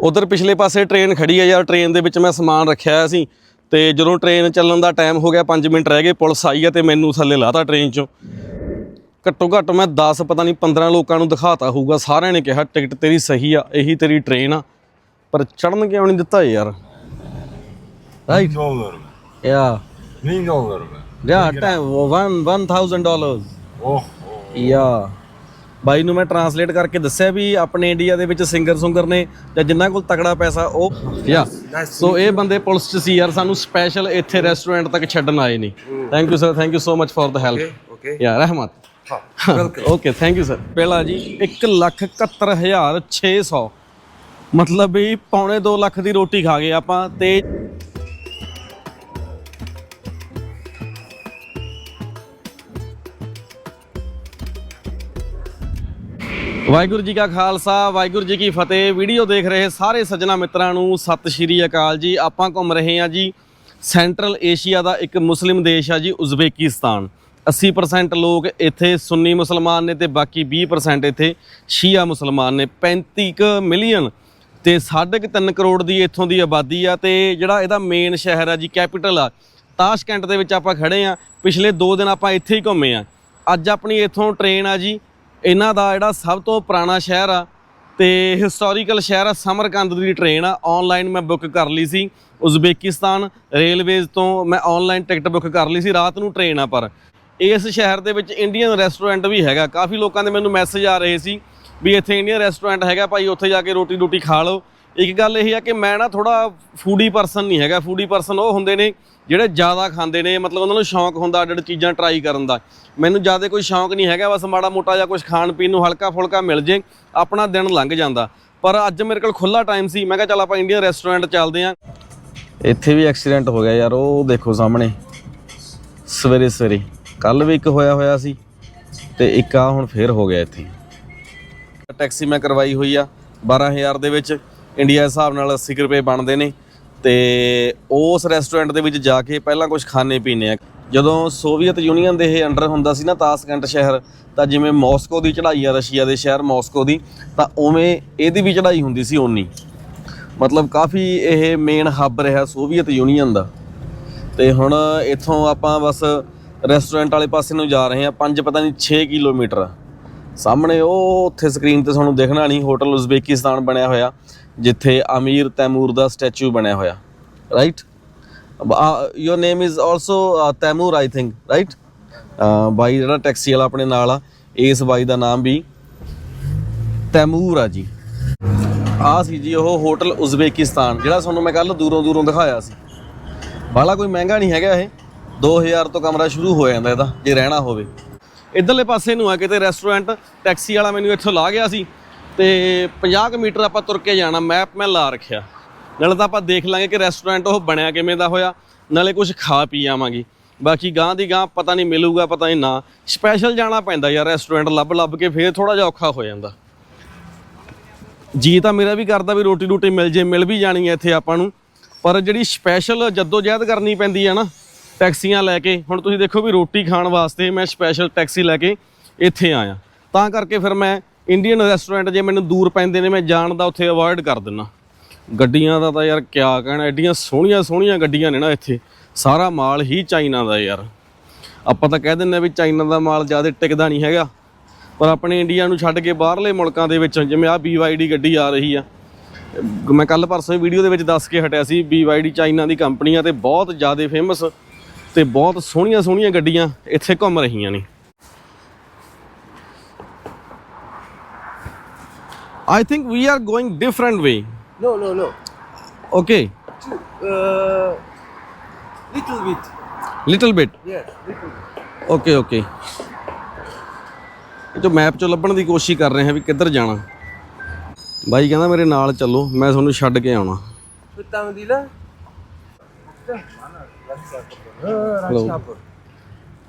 ਉਧਰ ਪਿਛਲੇ ਪਾਸੇ ਟ੍ਰੇਨ ਖੜੀ ਹੈ ਯਾਰ ਟ੍ਰੇਨ ਦੇ ਵਿੱਚ ਮੈਂ ਸਮਾਨ ਰੱਖਿਆ ਹੋਇਆ ਸੀ। ਤੇ ਜਦੋਂ ਟ੍ਰੇਨ ਚੱਲਣ ਦਾ ਟਾਈਮ ਹੋ ਗਿਆ 5 ਮਿੰਟ ਰਹਿ ਗਏ ਪੁਲਿਸ ਆਈ ਹੈ ਤੇ ਮੈਨੂੰ ਥੱਲੇ ਲਾਤਾ ਟ੍ਰੇਨ 'ਚੋਂ। ਘੱਟੋ ਘੱਟ ਮੈਂ 10 ਪਤਾ ਨਹੀਂ 15 ਲੋਕਾਂ ਨੂੰ ਦਿਖਾਤਾ ਹੋਊਗਾ ਸਾਰਿਆਂ ਨੇ ਕਿਹਾ ਟਿਕਟ ਤੇਰੀ ਸਹੀ ਆ ਇਹੀ ਤੇਰੀ ਟ੍ਰੇਨ ਆ। ਪਰ ਚੜਨ ਕਿਉਂ ਨਹੀਂ ਦਿੱਤਾ ਯਾਰ? Right dollar. Yeah One dollar. ਯਾ 1 1000 ਡਾਲਰਸ Oh, oh. ਯਾ ਬਾਈ ਨੂੰ ਮੈਂ ਟਰਾਂਸਲੇਟ ਕਰਕੇ ਦੱਸਿਆ ਵੀ ਆਪਣੇ ਇੰਡੀਆ ਦੇ ਵਿੱਚ ਸਿੰਗਰ ਸੁੰਗਰ ਨੇ ਜਾਂ ਜਿੰਨਾ ਕੋਲ ਤਕੜਾ ਪੈਸਾ ਉਹ ਯਾ। ਸੋ ਇਹ ਬੰਦੇ ਪੁਲਿਸ ਚ ਸੀ ਯਾਰ ਸਾਨੂੰ ਸਪੈਸ਼ਲ ਇੱਥੇ ਰੈਸਟੋਰੈਂਟ ਤੱਕ ਛੱਡਣ ਆਏ ਨਹੀਂ thank you sir thank you so much for the help Okay. ਯਾ ਰਹਿਮਤ। ਓਕੇ ਥੈਂਕ ਯੂ ਸਰ ਪਹਿਲਾ ਜੀ। 171600 ਮਤਲਬ ਵੀ ਪੌਣੇ 2 ਲੱਖ ਦੀ ਰੋਟੀ ਖਾ ਗਏ ਆਪਾਂ ਤੇ ਵਾਹਿਗੁਰੂ ਜੀ ਕਾ ਖਾਲਸਾ, ਵਾਹਿਗੁਰੂ ਜੀ ਕੀ ਫਤਿਹ। ਵੀਡੀਓ ਦੇਖ ਰਹੇ ਸਾਰੇ ਸੱਜਣਾ ਮਿੱਤਰਾਂ ਨੂੰ ਸਤਿ ਸ਼੍ਰੀ ਅਕਾਲ ਜੀ। ਆਪਾਂ ਘੁੰਮ ਰਹੇ ਹਾਂ ਜੀ ਸੈਂਟਰਲ ਏਸ਼ੀਆ ਦਾ ਇੱਕ ਮੁਸਲਿਮ ਦੇਸ਼ ਆ ਜੀ, ਉਜ਼ਬੇਕਿਸਤਾਨ। 80% ਲੋਕ ਇੱਥੇ ਸੁੰਨੀ ਮੁਸਲਮਾਨ ਨੇ ਤੇ ਬਾਕੀ 20% ਇੱਥੇ ਸ਼ੀਆ ਮੁਸਲਮਾਨ ਨੇ। 35 ਕੁ ਮਿਲੀਅਨ ਤੇ 3.5 ਕਰੋੜ ਦੀ ਇੱਥੋਂ ਦੀ ਆਬਾਦੀ ਆ ਤੇ ਜਿਹੜਾ ਇਹਦਾ ਮੇਨ ਸ਼ਹਿਰ ਆ ਜੀ ਕੈਪੀਟਲ ਆ, ਤਾਸ਼ਕੈਂਟ ਦੇ ਵਿੱਚ ਆਪਾਂ ਖੜੇ ਆ ਪਿਛਲੇ 2 ਦਿਨ ਆਪਾਂ ਇੱਥੇ ਹੀ ਘੁੰਮੇ ਆ ਅੱਜ ਆਪਣੀ ਇੱਥੋਂ ਟ੍ਰੇਨ ਆ ਜੀ ਇਹਨਾਂ ਦਾ ਜਿਹੜਾ ਸਭ ਤੋਂ ਪੁਰਾਣਾ ਸ਼ਹਿਰ ਆ ਤੇ ਹਿਸਟੋਰੀਕਲ ਸ਼ਹਿਰ ਆ ਸਮਰਕੰਦ ਦੀ ਟ੍ਰੇਨ ਆ। ਆਨਲਾਈਨ ਮੈਂ ਬੁੱਕ ਕਰ ਲਈ ਸੀ ਉਜ਼ਬੇਕਿਸਤਾਨ ਰੇਲਵੇਜ਼ ਤੋਂ ਮੈਂ ਆਨਲਾਈਨ ਟਿਕਟ ਬੁੱਕ ਕਰ ਲਈ ਸੀ ਰਾਤ ਨੂੰ ਟ੍ਰੇਨ ਆ ਪਰ। ਇਸ ਸ਼ਹਿਰ ਦੇ ਵਿੱਚ ਇੰਡੀਅਨ ਰੈਸਟੋਰੈਂਟ ਵੀ ਹੈਗਾ। ਕਾਫੀ ਲੋਕਾਂ ਦੇ ਮੈਨੂੰ ਮੈਸੇਜ ਆ ਰਹੇ ਸੀ ਵੀ ਇੱਥੇ ਇੰਡੀਅਨ ਰੈਸਟੋਰੈਂਟ ਹੈਗਾ, ਭਾਈ ਉੱਥੇ ਜਾ ਕੇ ਰੋਟੀ ਰੋਟੀ ਖਾ ਲਓ। ਇੱਕ ਗੱਲ ਇਹ ਆ ਕਿ ਮੈਂ ਨਾ ਥੋੜਾ ਫੂਡੀ ਪਰਸਨ ਨਹੀਂ ਹੈਗਾ ਫੂਡੀ ਪਰਸਨ ਉਹ ਹੁੰਦੇ ਨੇ ਜਿਹੜੇ ਜ਼ਿਆਦਾ ਖਾਂਦੇ ਨੇ, ਮਤਲਬ ਉਹਨਾਂ ਨੂੰ ਸ਼ੌਂਕ ਹੁੰਦਾ ਅੱਡ ਅੱਡ ਚੀਜ਼ਾਂ ਟਰਾਈ ਕਰਨ ਦਾ। ਮੈਨੂੰ ਜ਼ਿਆਦਾ ਕੋਈ ਸ਼ੌਂਕ ਨਹੀਂ ਹੈਗਾ, ਬਸ ਮਾੜਾ ਮੋਟਾ ਜਾਂ ਕੁਝ ਖਾਣ ਪੀਣ ਨੂੰ ਹਲਕਾ ਫੁਲਕਾ ਮਿਲ ਜੇ, ਆਪਣਾ ਦਿਨ ਲੰਘ ਜਾਂਦਾ। ਪਰ ਅੱਜ ਮੇਰੇ ਕੋਲ ਖੁੱਲਾ ਟਾਈਮ ਸੀ, ਮੈਂ ਕਿਹਾ ਚੱਲ ਆਪਾਂ ਇੰਡੀਅਨ ਰੈਸਟੋਰੈਂਟ ਚੱਲਦੇ ਆਂ ਇੱਥੇ ਵੀ ਐਕਸੀਡੈਂਟ ਹੋ ਗਿਆ ਯਾਰ, ਉਹ ਦੇਖੋ ਸਾਹਮਣੇ। ਸਵੇਰੇ ਸਵੇਰੇ ਕੱਲ ਵੀ ਇੱਕ ਹੋਇਆ ਹੋਇਆ ਸੀ, ਤੇ ਇੱਕ ਆ ਹੁਣ ਫੇਰ ਹੋ ਗਿਆ ਇੱਥੇ। ਟੈਕਸੀ ਮੈਂ ਕਰਵਾਈ ਹੋਈ ਆ 12000 ਦੇ ਵਿੱਚ। ਇੰਡੀਆ ਦੇ ਹਿਸਾਬ ਨਾਲ 80 ਕੁ ਰੁਪਏ ਬਣਦੇ ਨੇ ਤੇ ਉਸ ਰੈਸਟੋਰੈਂਟ ਦੇ ਵਿੱਚ ਜਾ ਕੇ ਪਹਿਲਾਂ ਕੁਝ ਖਾਣੇ ਪੀਣੇ ਆ। ਜਦੋਂ ਸੋਵੀਅਤ ਯੂਨੀਅਨ ਦੇ ਇਹ ਅੰਡਰ ਹੁੰਦਾ ਸੀ ਨਾ ਤਾਸਕੰਟ ਸ਼ਹਿਰ, ਤਾਂ ਜਿਵੇਂ ਮਾਸਕੋ ਦੀ ਚੜ੍ਹਾਈ ਆ ਰਸ਼ੀਆ ਦੇ ਸ਼ਹਿਰ ਮਾਸਕੋ ਦੀ, ਤਾਂ ਉਵੇਂ ਇਹਦੀ ਵੀ ਚੜ੍ਹਾਈ ਹੁੰਦੀ ਸੀ ਓਨੀ। ਮਤਲਬ ਕਾਫੀ ਇਹ ਮੇਨ ਹੱਬ ਰਿਹਾ ਸੋਵੀਅਤ ਯੂਨੀਅਨ ਦਾ। ਤੇ ਹੁਣ ਇੱਥੋਂ ਆਪਾਂ ਬਸ ਰੈਸਟੋਰੈਂਟ ਵਾਲੇ ਪਾਸੇ ਨੂੰ ਜਾ ਰਹੇ ਹਾਂ, ਪੰਜ ਪਤਾ ਨਹੀਂ 6 ਕਿਲੋਮੀਟਰ। ਸਾਹਮਣੇ ਉਹ ਉੱਥੇ ਸਕਰੀਨ ਤੇ ਤੁਹਾਨੂੰ ਦਿਖਣਾ ਨਹੀਂ, ਹੋਟਲ ਉਜ਼ਬੇਕਿਸਤਾਨ ਬਣਿਆ ਹੋਇਆ। ਜਿੱਥੇ ਅਮੀਰ ਤੈਮੂਰ ਦਾ ਸਟੈਚੂ ਬਣਿਆ ਹੋਇਆ right your name is also Timur I think right ਬਾਈ ਜਿਹੜਾ ਟੈਕਸੀ ਵਾਲਾ ਆਪਣੇ ਨਾਲ ਆ, ਇਸ ਬਾਈ ਦਾ ਨਾਮ ਵੀ ਤੈਮੂਰ ਆ ਜੀ। ਆ ਸੀ ਜੀ ਉਹ ਹੋਟਲ ਉਜ਼ਬੇਕਿਸਤਾਨ, ਜਿਹੜਾ ਤੁਹਾਨੂੰ ਮੈਂ ਕੱਲ ਦੂਰੋਂ ਦੂਰੋਂ ਦਿਖਾਇਆ ਸੀ। ਬਾਲਾ ਕੋਈ ਮਹਿੰਗਾ ਨਹੀਂ ਹੈਗਾ ਇਹ। 2000 ਤੋਂ ਕਮਰਾ ਸ਼ੁਰੂ ਹੋ ਜਾਂਦਾ ਇਹਦਾ, ਜੇ ਰਹਿਣਾ ਹੋਵੇ। ਇਧਰਲੇ ਪਾਸੇ ਨੂੰ ਆ ਕਿਤੇ ਰੈਸਟੋਰੈਂਟ ਟੈਕਸੀ ਵਾਲਾ ਮੈਨੂੰ ਇੱਥੋਂ ਲਾ ਗਿਆ ਸੀ। ਤੇ 50 ਕੁ ਮੀਟਰ ਆਪਾਂ ਤੁਰ ਕੇ ਜਾਣਾ ਮੈਪ ਮੈਂ ਲਾ ਰੱਖਿਆ। ਨਾਲੇ ਤਾਂ ਆਪਾਂ ਦੇਖ ਲਾਂਗੇ ਕਿ ਰੈਸਟੋਰੈਂਟ ਉਹ ਬਣਿਆ ਕਿਵੇਂ ਦਾ ਹੋਇਆ, ਨਾਲੇ ਕੁਝ ਖਾ ਪੀ ਆਵਾਂਗੇ। ਬਾਕੀ ਗਾਂ ਦੀ ਗਾਂ ਪਤਾ ਨਹੀਂ ਮਿਲੂਗਾ, ਪਤਾ ਨਹੀਂ ਨਾ। ਸਪੈਸ਼ਲ ਜਾਣਾ ਪੈਂਦਾ ਯਾਰ ਰੈਸਟੋਰੈਂਟ ਲੱਭ ਲੱਭ ਕੇ, ਫੇਰ ਥੋੜਾ ਜਿਹਾ ਔਖਾ ਹੋ ਜਾਂਦਾ। ਜੀ ਤਾਂ ਮੇਰਾ ਵੀ ਕਰਦਾ ਵੀ ਰੋਟੀ ਰੋਟੀ ਮਿਲ ਜੇ, ਮਿਲ ਵੀ ਜਾਣੀ ਹੈ ਇੱਥੇ ਆਪਾਂ ਨੂੰ। ਪਰ ਜਿਹੜੀ ਸਪੈਸ਼ਲ ਜੱਦੋ ਜਹਿਦ ਕਰਨੀ ਪੈਂਦੀ ਹੈ ਨਾ, ਟੈਕਸੀਆਂ ਲੈ ਕੇ, ਹੁਣ ਤੁਸੀਂ ਦੇਖੋ ਵੀ ਰੋਟੀ ਖਾਣ ਵਾਸਤੇ ਮੈਂ ਸਪੈਸ਼ਲ ਟੈਕਸੀ ਲੈ ਕੇ ਇੱਥੇ ਆਇਆ। ਤਾਂ ਕਰਕੇ ਫਿਰ ਮੈਂ ਇੰਡੀਅਨ ਰੈਸਟੋਰੈਂਟ ਜੇ ਮੈਨੂੰ ਦੂਰ ਪੈਂਦੇ ਨੇ, ਮੈਂ ਜਾਣ ਦਾ ਉੱਥੇ ਅਵੋਇਡ ਕਰ ਦਿੰਦਾ ਗੱਡੀਆਂ ਦਾ ਤਾਂ ਯਾਰ ਕਿਆ ਕਹਿਣਾ, ਐਡੀਆਂ ਸੋਹਣੀਆਂ ਸੋਹਣੀਆਂ ਗੱਡੀਆਂ ਨੇ ਨਾ ਇੱਥੇ। ਸਾਰਾ ਮਾਲ ਹੀ ਚਾਈਨਾ ਦਾ ਯਾਰ। ਆਪਾਂ ਤਾਂ ਕਹਿ ਦਿੰਦੇ ਆ ਵੀ ਚਾਈਨਾ ਦਾ ਮਾਲ ਜ਼ਿਆਦਾ ਟਿਕਦਾ ਨਹੀਂ ਹੈਗਾ। ਪਰ ਆਪਣੇ ਇੰਡੀਆ ਨੂੰ ਛੱਡ ਕੇ ਬਾਹਰਲੇ ਮੁਲਕਾਂ ਦੇ ਵਿੱਚ, ਜਿਵੇਂ ਆ BYD ਗੱਡੀ ਆ ਰਹੀ ਆ। ਮੈਂ ਕੱਲ ਪਰਸੋਂ ਵੀਡੀਓ ਦੇ ਵਿੱਚ ਦੱਸ ਕੇ ਹਟਿਆ ਸੀ BYD ਚਾਈਨਾ ਦੀ ਕੰਪਨੀ ਆ ਤੇ ਬਹੁਤ ਜ਼ਿਆਦਾ ਫੇਮਸ ਤੇ ਬਹੁਤ ਸੋਹਣੀਆਂ ਸੋਹਣੀਆਂ ਗੱਡੀਆਂ ਇੱਥੇ ਘੁੰਮ ਰਹੀਆਂ ਨੇ। I think we are going different way. No, no, no. Okay, Uh, little bit. little bit. Yes, little bit. Okay okay ਜੋ ਮੈਪ ਚੋਂ ਲੱਭਣ ਦੀ ਕੋਸ਼ਿਸ਼ ਕਰ ਰਹੇ ਹਾਂ ਵੀ ਕਿੱਧਰ ਜਾਣਾ ਬਾਈ ਕਹਿੰਦਾ ਮੇਰੇ ਨਾਲ ਚੱਲੋ ਮੈਂ ਤੁਹਾਨੂੰ ਛੱਡ ਕੇ ਆਉਣਾ Utang dila. Hello.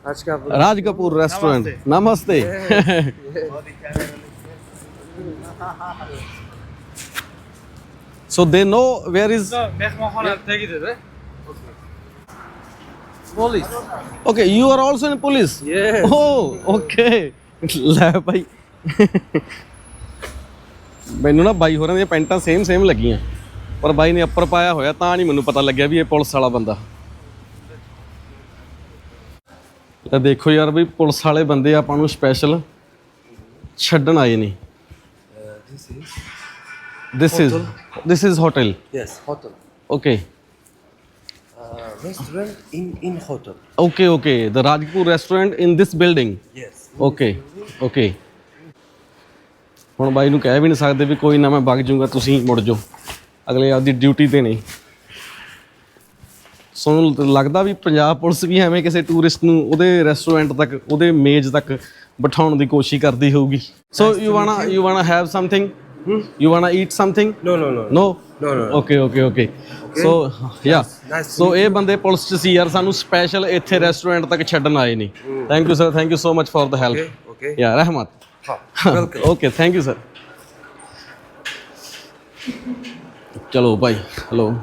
Raj Kapoor. Raj Kapoor restaurant namaste so they know where is Police. Okay you are also in police Yes. Oh okay ਲੈ ਭਾਈ ਮੈਨੂੰ ਨਾ ਬਾਈ ਹੋਰਾਂ ਦੀਆਂ ਪੈਂਟਾਂ ਸੇਮ ਸੇਮ ਲੱਗੀਆਂ ਪਰ ਬਾਈ ਨੇ ਅੱਪਰ ਪਾਇਆ ਹੋਇਆ ਤਾਂ ਨਹੀਂ ਮੈਨੂੰ ਪਤਾ ਲੱਗਿਆ ਵੀ ਇਹ ਪੁਲਿਸ ਵਾਲਾ ਬੰਦਾ ਤਾਂ ਦੇਖੋ ਯਾਰ ਵੀ ਪੁਲਿਸ ਵਾਲੇ ਬੰਦੇ ਆਪਾਂ ਨੂੰ ਸਪੈਸ਼ਲ ਛੱਡਣ ਆਏ ਨੇ this is this is this is hotel yes hotel. Okay Uh, restaurant in in hotel. Okay okay the Rajpur restaurant in this building Yes. Okay okay ਹੁਣ ਬਾਈ ਨੂੰ ਕਹਿ ਵੀ ਨਹੀਂ ਸਕਦੇ ਵੀ ਕੋਈ ਨਾ ਮੈਂ ਵਗ ਜਾਊਂਗਾ ਤੁਸੀਂ ਮੁੜ ਜਾਓ। ਅਗਲੇ ਆਪਦੀ ਡਿਊਟੀ ਤੇ ਨੇ। ਸੋਨੂੰ ਲੱਗਦਾ ਵੀ ਪੰਜਾਬ ਪੁਲਿਸ ਵੀ ਐਵੇਂ ਕਿਸੇ ਟੂਰਿਸਟ ਨੂੰ ਉਹਦੇ ਰੈਸਟੋਰੈਂਟ ਤੱਕ ਉਹਦੇ ਮੇਜ਼ ਤੱਕ ਬਿਠਾਉਣ ਦੀ ਕੋਸ਼ਿਸ਼ ਕਰਦੀ ਹੋਊਗੀ। So you wanna you wanna have something you wanna eat something no no. No No, no. Okay okay okay so yeah so ਇਹ ਬੰਦੇ ਪੁਲਿਸ ਚ ਸੀ ਯਾਰ ਸਾਨੂੰ ਸਪੈਸ਼ਲ ਇੱਥੇ ਰੈਸਟੋਰੈਂਟ ਤੱਕ ਛੱਡਣ ਆਏ ਨੇ। Thank you sir thank you so much for the Okay. Help. ਯਾ ਰਹਿਮਤ. ਓਕੇ ਥੈਂਕ ਯੂ ਸਰ ਚਲੋ ਭਾਈ ਹਲੋ